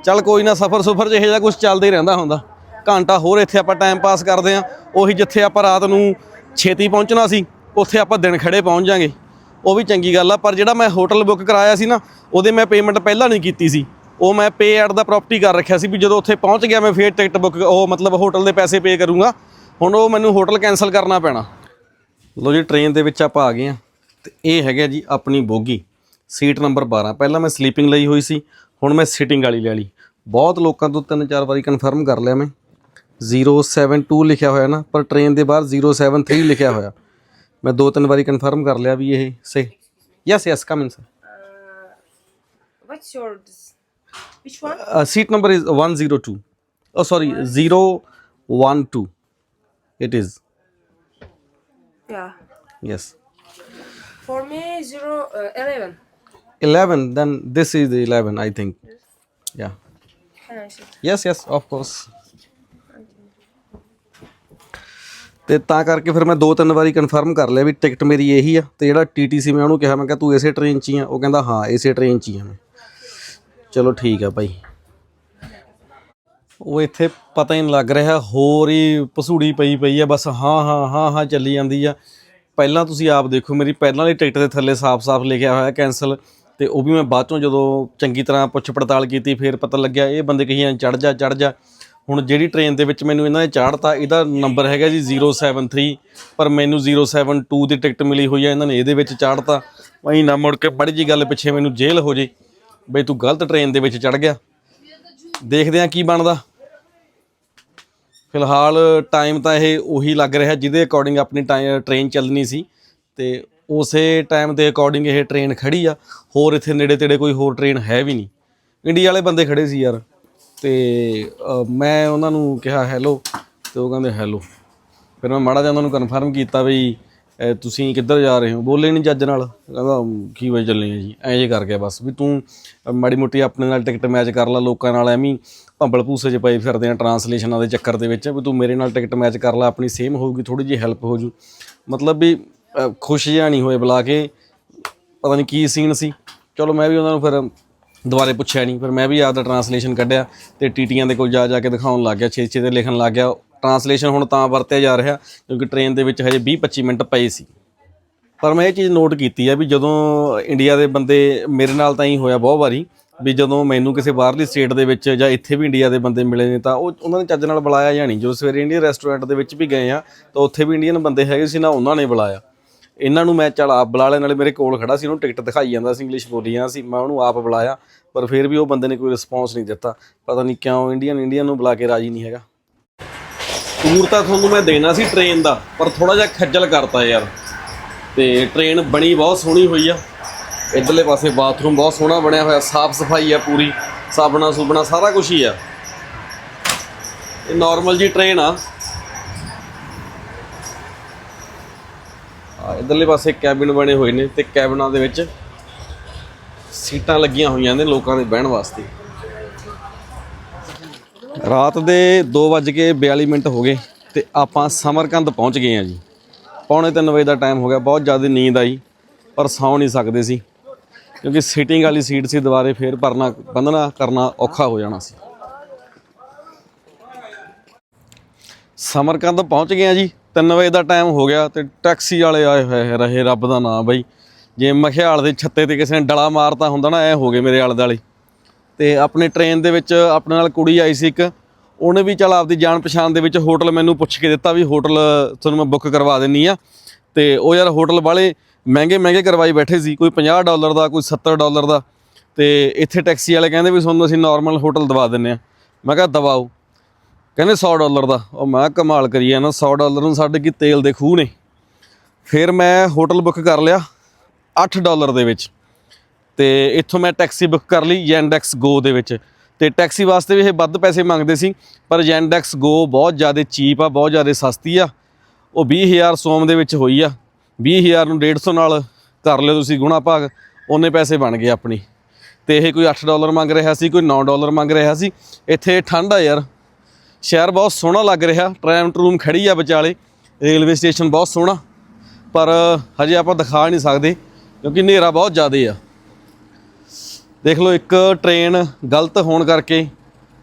ਚੱਲ ਕੋਈ ਨਾ, ਸਫਰ ਸੁਫਰ ਜਿਹੇ ਜਿਹਾ ਕੁਝ ਚੱਲਦਾ ਰਹਿੰਦਾ ਹੁੰਦਾ। ਘੰਟਾ ਹੋਰ ਇੱਥੇ ਆਪਾਂ ਟਾਈਮ ਪਾਸ ਕਰਦੇ ਆ ਉਹੀ ਜਿੱਥੇ ਆਪਾਂ ਰਾਤ ਨੂੰ ਛੇਤੀ ਪਹੁੰਚਣਾ ਸੀ, ਉੱਥੇ ਆਪਾਂ ਦਿਨ ਖੜੇ ਪਹੁੰਚ ਜਾਾਂਗੇ। ਉਹ ਵੀ ਚੰਗੀ ਗੱਲ ਆ, ਪਰ ਜਿਹੜਾ ਮੈਂ ਹੋਟਲ ਬੁੱਕ ਕਰਾਇਆ ਸੀ ਨਾ, ਉਹਦੇ ਮੈਂ ਪੇਮੈਂਟ ਪਹਿਲਾਂ ਨਹੀਂ ਕੀਤੀ ਸੀ। ਉਹ ਮੈਂ ਪੇ ਐਟ ਦਾ ਪ੍ਰਾਪਰਟੀ ਕਰ ਰੱਖਿਆ ਸੀ ਵੀ ਜਦੋਂ ਉੱਥੇ ਪਹੁੰਚ ਗਿਆ ਮੈਂ ਫੇਰ ਟਿਕਟ ਬੁੱਕ ਉਹ ਮਤਲਬ ਹੋਟਲ ਦੇ ਪੈਸੇ ਪੇ ਕਰੂੰਗਾ। ਹੁਣ ਉਹ ਮੈਨੂੰ ਹੋਟਲ ਕੈਨਸਲ ਕਰਨਾ ਪੈਣਾ। ਲੋ ਜੀ ਟ੍ਰੇਨ ਦੇ ਵਿੱਚ ਆਪਾਂ ਆ ਗਏ ਆ ਤੇ ਇਹ ਹੈਗਾ ਜੀ ਆਪਣੀ ਬੋਗੀ। ਸੀਟ ਨੰਬਰ 12 ਪਹਿਲਾਂ ਮੈਂ ਸਲੀਪਿੰਗ ਲਈ ਹੋਈ ਸੀ ਹੁਣ ਮੈਂ ਸਿਟਿੰਗ ਵਾਲੀ ਲੈ ਲਈ। ਬਹੁਤ ਲੋਕਾਂ ਤੋਂ ਤਿੰਨ ਚਾਰ ਵਾਰੀ ਕਨਫਰਮ ਕਰ ਲਿਆ ਮੈਂ। 072 ਲਿਖਿਆ ਹੋਇਆ ਨਾ ਪਰ ਟ੍ਰੇਨ ਦੇ ਬਾਹਰ 073 ਲਿਖਿਆ ਹੋਇਆ। ਮੈਂ ਦੋ ਤਿੰਨ ਵਾਰੀ ਕਨਫਰਮ ਕਰ ਲਿਆ ਵੀ ਇਹ ਸਹੀ। Yes yes come in sir What's your which one? Seat number is 102 oh sorry 012 it is Yeah. yes For me, zero uh, eleven. 11 then this is the 11 i think. Yeah. Can I sit? Yes yes of course ਤੇ ਤਾਂ ਕਰਕੇ ਫਿਰ ਮੈਂ ਦੋ ਤਿੰਨ ਵਾਰੀ confirm ਕਰ ਲਿਆ ਵੀ ਟਿਕਟ ਮੇਰੀ ਇਹੀ ਆ ਤੇ ਜਿਹੜਾ ਟੀਟੀਸੀ ਮੈਂ ਉਹਨੂੰ ਕਿਹਾ ਮੈਂ ਕਿਹਾ ਤੂੰ ਇਸੇ ਟ੍ਰੇਨ 'ਚ ਹੀ ਆ। ਉਹ ਕਹਿੰਦਾ ਹਾਂ ਇਸੇ ਟ੍ਰੇਨ 'ਚ ਹੀ ਆ ਮੈਂ। ਚਲੋ ਠੀਕ ਆ ਭਾਈ। ਉਹ ਇੱਥੇ ਪਤਾ ਹੀ ਨਹੀਂ ਲੱਗ ਰਿਹਾ ਹੋਰ ਹੀ ਪਸੂੜੀ ਪਈ ਪਈ ਆ ਬਸ ਹਾਂ ਹਾਂ ਹਾਂ ਹਾਂ ਚੱਲੀ ਜਾਂਦੀ ਆ। ਪਹਿਲਾਂ ਤੁਸੀਂ ਆਪ ਦੇਖੋ, ਮੇਰੀ ਪਹਿਲਾਂ ਵਾਲੀ ਟਿਕਟ ਦੇ ਥੱਲੇ ਸਾਫ਼-ਸਾਫ਼ ਲਿਖਿਆ ਹੋਇਆ ਕੈਨਸਲ ਤੇ ਉਹ ਵੀ ਮੈਂ ਬਾਅਦ ਚੋਂ ਜਦੋਂ ਚੰਗੀ ਤਰ੍ਹਾਂ ਪੁੱਛ ਪੜਤਾਲ ਕੀਤੀ, ਫਿਰ ਪਤਾ ਲੱਗਿਆ ਇਹ ਬੰਦੇ ਕਹੀਆਂ ਚੜ ਜਾ ਚੜ ਜਾ। ਹੁਣ ਜਿਹੜੀ ਟ੍ਰੇਨ ਦੇ ਵਿੱਚ ਮੈਨੂੰ ਇਹਨਾਂ ਨੇ ਚਾੜਤਾ ਇਹਦਾ ਨੰਬਰ ਹੈਗਾ ਜੀ 073 ਪਰ ਮੈਨੂੰ 072 ਦੀ ਟਿਕਟ ਮਿਲੀ ਹੋਈ ਹੈ ਇਹਨਾਂ ਨੇ ਇਹਦੇ ਵਿੱਚ ਚਾੜਤਾ ਵਹੀਂ ਨਾ ਮੁੜ ਕੇ ਬੜੀ ਜੀ ਗੱਲ ਪਿੱਛੇ ਮੈਨੂੰ ਜੇਲ੍ਹ ਹੋ ਜੇ, ਬਈ ਤੂੰ ਗਲਤ ਟ੍ਰੇਨ ਦੇ ਵਿੱਚ ਚੜ ਗਿਆ। ਦੇਖਦੇ ਆ ਕੀ ਬਣਦਾ। ਫਿਲਹਾਲ ਟਾਈਮ ਤਾਂ ਇਹ ਉਹੀ ਲੱਗ ਰਿਹਾ, ਜਿਹਦੇ ਅਕੋਰਡਿੰਗ ਆਪਣੀ ਟ੍ਰੇਨ ਚੱਲਣੀ ਸੀ ਤੇ ਉਸੇ ਟਾਈਮ ਦੇ ਅਕੋਰਡਿੰਗ ਇਹ ਟ੍ਰੇਨ ਖੜੀ ਆ। ਹੋਰ ਇੱਥੇ ਨੇੜੇ ਤੇੜੇ ਕੋਈ ਹੋਰ ਟ੍ਰੇਨ ਹੈ ਵੀ ਨਹੀਂ। ਇੰਡੀਆ ਵਾਲੇ ਬੰਦੇ ਖੜੇ ਸੀ ਯਾਰ। ਤੇ ਮੈਂ ਉਹਨਾਂ ਨੂੰ ਕਿਹਾ ਹੈਲੋ ਤੇ ਉਹ ਕਹਿੰਦੇ ਹੈਲੋ ਫਿਰ ਮੈਂ ਮਾੜਾ ਜਿਹਾ ਉਹਨਾਂ ਨੂੰ ਕਨਫਰਮ ਕੀਤਾ ਵੀ ਤੁਸੀਂ ਕਿੱਧਰ ਜਾ ਰਹੇ ਹੋ? ਬੋਲੇ ਨਹੀਂ ਜੱਜ ਨਾਲ। ਕਹਿੰਦਾ ਕੀ ਵਜੇ ਚੱਲੇ ਆ ਜੀ? ਐਂ ਜੇ ਕਰ ਗਿਆ ਬਸ ਵੀ ਤੂੰ ਮਾੜੀ ਮੋਟੀ ਆਪਣੇ ਨਾਲ ਟਿਕਟ ਮੈਚ ਕਰ ਲਾ, ਲੋਕਾਂ ਨਾਲ ਐਵੇਂ ਭੰਬਲ ਭੂਸੇ 'ਚ ਪਏ ਫਿਰਦੇ ਆ ਟਰਾਂਸਲੇਸ਼ਨਾਂ ਦੇ ਚੱਕਰ ਦੇ ਵਿੱਚ ਵੀ ਤੂੰ ਮੇਰੇ ਨਾਲ ਟਿਕਟ ਮੈਚ ਕਰ ਲਾ, ਆਪਣੀ ਸੇਮ ਹੋਊਗੀ ਥੋੜੀ ਜਿਹੀ ਹੈਲਪ ਹੋ ਜੂ। ਮਤਲਬ ਵੀ ਖੁਸ਼ ਜਿਹਾ ਨਹੀਂ ਹੋਏ ਬੁਲਾ ਕੇ, ਪਤਾ ਨਹੀਂ ਕੀ ਸੀਨ ਸੀ। ਚਲੋ ਮੈਂ ਵੀ ਉਹਨਾਂ ਨੂੰ ਫਿਰ ਦੁਬਾਰੇ ਪੁੱਛਿਆ ਨਹੀਂ, ਫਿਰ ਮੈਂ ਵੀ ਆਪਦਾ ਟਰਾਂਸਲੇਸ਼ਨ ਕੱਢਿਆ ਤੇ ਟੀਟੀਆਂ ਦੇ ਕੋਲ ਜਾ ਜਾ ਕੇ ਦਿਖਾਉਣ ਲੱਗ ਗਿਆ ਛੇ ਛੇ ਤੇ ਲਿਖਣ ਲੱਗ ਗਿਆ। ਟਰਾਂਸਲੇਸ਼ਨ ਹੁਣ ਤਾਂ ਵਰਤਿਆ ਜਾ ਰਿਹਾ, ਕਿਉਂਕਿ ਟ੍ਰੇਨ ਦੇ ਵਿੱਚ ਹਜੇ 20 25 ਮਿੰਟ ਪਏ ਸੀ। ਪਰ ਮੈਂ ਇਹ ਚੀਜ਼ ਨੋਟ ਕੀਤੀ ਆ ਵੀ ਜਦੋਂ ਇੰਡੀਆ ਦੇ ਬੰਦੇ ਮੇਰੇ ਨਾਲ ਤਾਂ ਹੀ ਹੋਇਆ ਬਹੁਤ ਵਾਰੀ ਵੀ ਜਦੋਂ ਮੈਨੂੰ ਕਿਸੇ ਬਾਹਰਲੀ ਸਟੇਟ ਦੇ ਵਿੱਚ ਜਾਂ ਇੱਥੇ ਵੀ ਇੰਡੀਆ ਦੇ ਬੰਦੇ ਮਿਲੇ ਨੇ ਤਾਂ ਉਹ ਉਹਨਾਂ ਨੇ ਚੱਜ ਨਾਲ ਬੁਲਾਇਆ ਜਾਂ ਨਹੀਂ। ਜਦੋਂ ਸਵੇਰੇ ਇੰਡੀਅਨ ਰੈਸਟੋਰੈਂਟ ਦੇ ਵਿੱਚ ਵੀ ਗਏ ਆ, ਤਾਂ ਉੱਥੇ ਵੀ ਇੰਡੀਅਨ ਬੰਦੇ ਹੈਗੇ ਸੀ ਨਾ ਉਹਨਾਂ ਨੇ ਬੁਲਾਇਆ। ਇਹਨਾਂ ਨੂੰ ਮੈਂ ਚੱਲ ਆਪ ਬੁਲਾ ਲਿਆ, ਨਾਲੇ ਮੇਰੇ ਕੋਲ ਖੜਾ ਸੀ, ਉਹਨੂੰ ਟਿਕਟ ਦਿਖਾਈ ਜਾਂਦਾ ਸੀ ਇੰਗਲਿਸ਼ ਬੋਲੀ ਜਾਂਦਾ ਸੀ, ਮੈਂ ਉਹਨੂੰ ਆਪ ਬੁਲਾਇਆ, ਪਰ ਫਿਰ ਵੀ ਉਹ ਬੰਦੇ ਨੇ ਕੋਈ ਰਿਸਪੌਂਸ ਨਹੀਂ ਦਿੱਤਾ। ਪਤਾ ਨਹੀਂ ਕਿਉਂ ਇੰਡੀਅਨ ਇੰਡੀਅਨ ਨੂੰ ਬੁਲਾ ਕੇ ਰਾਜੀ ਨਹੀਂ ਹੈਗਾ। ਟੂਰ ਤਾਂ ਤੁਹਾਨੂੰ ਮੈਂ ਦੇਣਾ ਸੀ ਟ੍ਰੇਨ ਦਾ, ਪਰ ਥੋੜਾ ਜਿਹਾ ਖੱਜਲ ਕਰਤਾ ਯਾਰ। ਤੇ ਟ੍ਰੇਨ ਬਣੀ ਬਹੁਤ ਸੋਹਣੀ ਹੋਈ ਆ। ਇਧਰਲੇ ਪਾਸੇ ਬਾਥਰੂਮ ਬਹੁਤ ਸੋਹਣਾ ਬਣਿਆ ਹੋਇਆ, ਸਾਫ਼ ਸਫ਼ਾਈ ਆ ਪੂਰੀ, ਸਾਬਣਾ ਸੁਬਣਾ ਸਾਰਾ ਕੁਝ ਹੀ ਆ। ਇਹ ਨਾਰਮਲ ਜੀ ਟ੍ਰੇਨ ਆ। ਆ ਇਧਰਲੇ ਪਾਸੇ ਕੈਬਿਨ ਬਣੇ ਹੋਏ ਨੇ ਤੇ ਕੈਬਿਨਾਂ ਦੇ ਵਿੱਚ ਸੀਟਾਂ ਲੱਗੀਆਂ ਹੋਈਆਂ ਨੇ ਲੋਕਾਂ ਦੇ ਬਹਿਣ ਵਾਸਤੇ। ਰਾਤ ਦੇ 2:42 ਮਿੰਟ ਹੋ ਗਏ ਤੇ ਆਪਾਂ ਸਮਰਕੰਦ ਪਹੁੰਚ ਗਏ ਆ ਜੀ। ਪੌਣੇ 3 ਵਜੇ ਦਾ ਟਾਈਮ ਹੋ ਗਿਆ, ਬਹੁਤ ਜ਼ਿਆਦਾ ਨੀਂਦ ਆਈ, ਪਰ ਸੌਂ ਨਹੀਂ ਸਕਦੇ ਸੀ। ਕਿਉਂਕਿ ਸੀਟਿੰਗ ਵਾਲੀ ਸੀਟ ਸੀ, ਦੁਬਾਰੇ ਫੇਰ ਭਰਨਾ ਬੰਨਣਾ ਕਰਨਾ ਔਖਾ ਹੋ ਜਾਣਾ ਸੀ। ਸਮਰਕੰਦ ਪਹੁੰਚ ਗਏ ਆ ਜੀ। 3 ਵਜੇ ਦਾ ਟਾਈਮ ਹੋ ਗਿਆ ਤੇ ਟੈਕਸੀ ਵਾਲੇ ਆਏ ਹੋਏ ਰਹੇ ਰੱਬ ਦਾ ਨਾਮ ਬਾਈ। ਜੇ ਮਖਿਆਲ ਦੇ ਛੱਤੇ ਤੇ ਕਿਸੇ ਨੇ ਡਲਾ ਮਾਰਤਾ ਹੁੰਦਾ ਨਾ, ਐ ਹੋ ਗਏ ਮੇਰੇ ਆਲੇ ਦੁਆਲੇ। ਤੇ ਆਪਣੇ ਟ੍ਰੇਨ ਦੇ ਵਿੱਚ ਆਪਣੇ ਨਾਲ ਕੁੜੀ ਆਈ ਸੀ ਇੱਕ। ਉਹਨੇ ਵੀ ਚਲ ਆਪਦੀ ਜਾਣ ਪਛਾਣ ਦੇ ਵਿੱਚ ਹੋਟਲ ਮੈਨੂੰ ਪੁੱਛ ਕੇ ਦਿੱਤਾ ਵੀ ਹੋਟਲ ਤੁਹਾਨੂੰ ਮੈਂ ਬੁੱਕ ਕਰਵਾ ਦਿੰਨੀ ਆ। ਤੇ ਉਹ ਯਾਰ ਹੋਟਲ ਵਾਲੇ ਮਹਿੰਗੇ ਮਹਿੰਗੇ ਕਰਵਾਈ ਬੈਠੇ ਸੀ, ਕੋਈ 50 ਡਾਲਰ ਦਾ, ਕੋਈ 70 ਡਾਲਰ ਦਾ। ਤੇ ਇੱਥੇ ਟੈਕਸੀ ਵਾਲੇ ਕਹਿੰਦੇ ਵੀ ਤੁਹਾਨੂੰ ਅਸੀਂ ਨਾਰਮਲ ਹੋਟਲ ਦਵਾ ਦਿੰਨੇ ਆ ਮੈਂ ਕਿਹਾ, ਦਵਾਓ। ਕਹਿੰਦੇ 100 ਡਾਲਰ ਦਾ। ਉਹ ਮੈਂ ਕਿਹਾ, ਕਮਾਲ ਕਰੀਏ ਨਾ 100 ਡਾਲਰ ਨੂੰ ਸਾਡੇ ਕੀ ਤੇਲ ਦੇ ਖੂਹ ਨੇ? ਫਿਰ ਮੈਂ ਹੋਟਲ ਬੁੱਕ ਕਰ ਲਿਆ 8 ਡਾਲਰ ਦੇ ਵਿੱਚ। ਤੇ ਇੱਥੋਂ ਮੈਂ ਟੈਕਸੀ ਬੁੱਕ ਕਰ ਲਈ ਯੈਂਡੈਕਸ ਗੋ ਦੇ ਵਿੱਚ। ਤੇ ਟੈਕਸੀ ਵਾਸਤੇ ਵੀ ਇਹ ਵੱਧ ਪੈਸੇ ਮੰਗਦੇ ਸੀ, ਪਰ ਯੈਂਡੈਕਸ ਗੋ ਬਹੁਤ ਜ਼ਿਆਦਾ ਚੀਪ ਆ, ਬਹੁਤ ਜ਼ਿਆਦਾ ਸਸਤੀ ਆ। ਉਹ 20000 ਸੋਮ ਦੇ ਵਿੱਚ ਹੋਈ ਆ। 20000 ਨੂੰ 150 ਨਾਲ ਕਰ ਲਿਓ ਤੁਸੀਂ ਗੁਣਾ ਭਾਗ ਉਹਨੇ ਪੈਸੇ ਬਣ ਗਏ ਆਪਣੀ। ਤੇ ਇਹ ਕੋਈ 8 ਡਾਲਰ ਮੰਗ ਰਿਹਾ ਸੀ, ਕੋਈ 9 ਡਾਲਰ ਮੰਗ ਰਿਹਾ ਸੀ। ਇੱਥੇ ਠੰਡ ਆ ਯਾਰ। ਸ਼ਹਿਰ ਬਹੁਤ ਸੋਹਣਾ ਲੱਗ ਰਿਹਾ ਟ੍ਰੈਮ ਟਰੂਮ ਖੜੀ ਆ ਵਿਚਾਲੇ। ਰੇਲਵੇ ਸਟੇਸ਼ਨ ਬਹੁਤ ਸੋਹਣਾ, ਪਰ ਹਜੇ ਆਪਾਂ ਦਿਖਾ ਨਹੀਂ ਸਕਦੇ, ਕਿਉਂਕਿ ਹਨੇਰਾ ਬਹੁਤ ਜ਼ਿਆਦਾ ਆ। ਦੇਖ ਲਓ, ਇੱਕ ਟ੍ਰੇਨ ਗਲਤ ਹੋਣ ਕਰਕੇ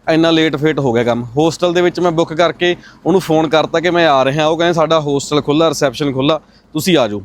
ਇੰਨਾ ਲੇਟ ਫੇਟ ਹੋ ਗਿਆ ਕੰਮ। ਹੋਸਟਲ ਦੇ ਵਿੱਚ ਮੈਂ ਬੁੱਕ ਕਰਕੇ ਉਹਨੂੰ ਫੋਨ ਕਰਤਾ ਕਿ ਮੈਂ ਆ ਰਿਹਾ। ਉਹ ਕਹਿੰਦੇ ਸਾਡਾ ਹੋਸਟਲ ਖੁੱਲਾ ਰਿਸੈਪਸ਼ਨ ਖੁੱਲਾ ਤੁਸੀਂ ਆ ਜਾਓ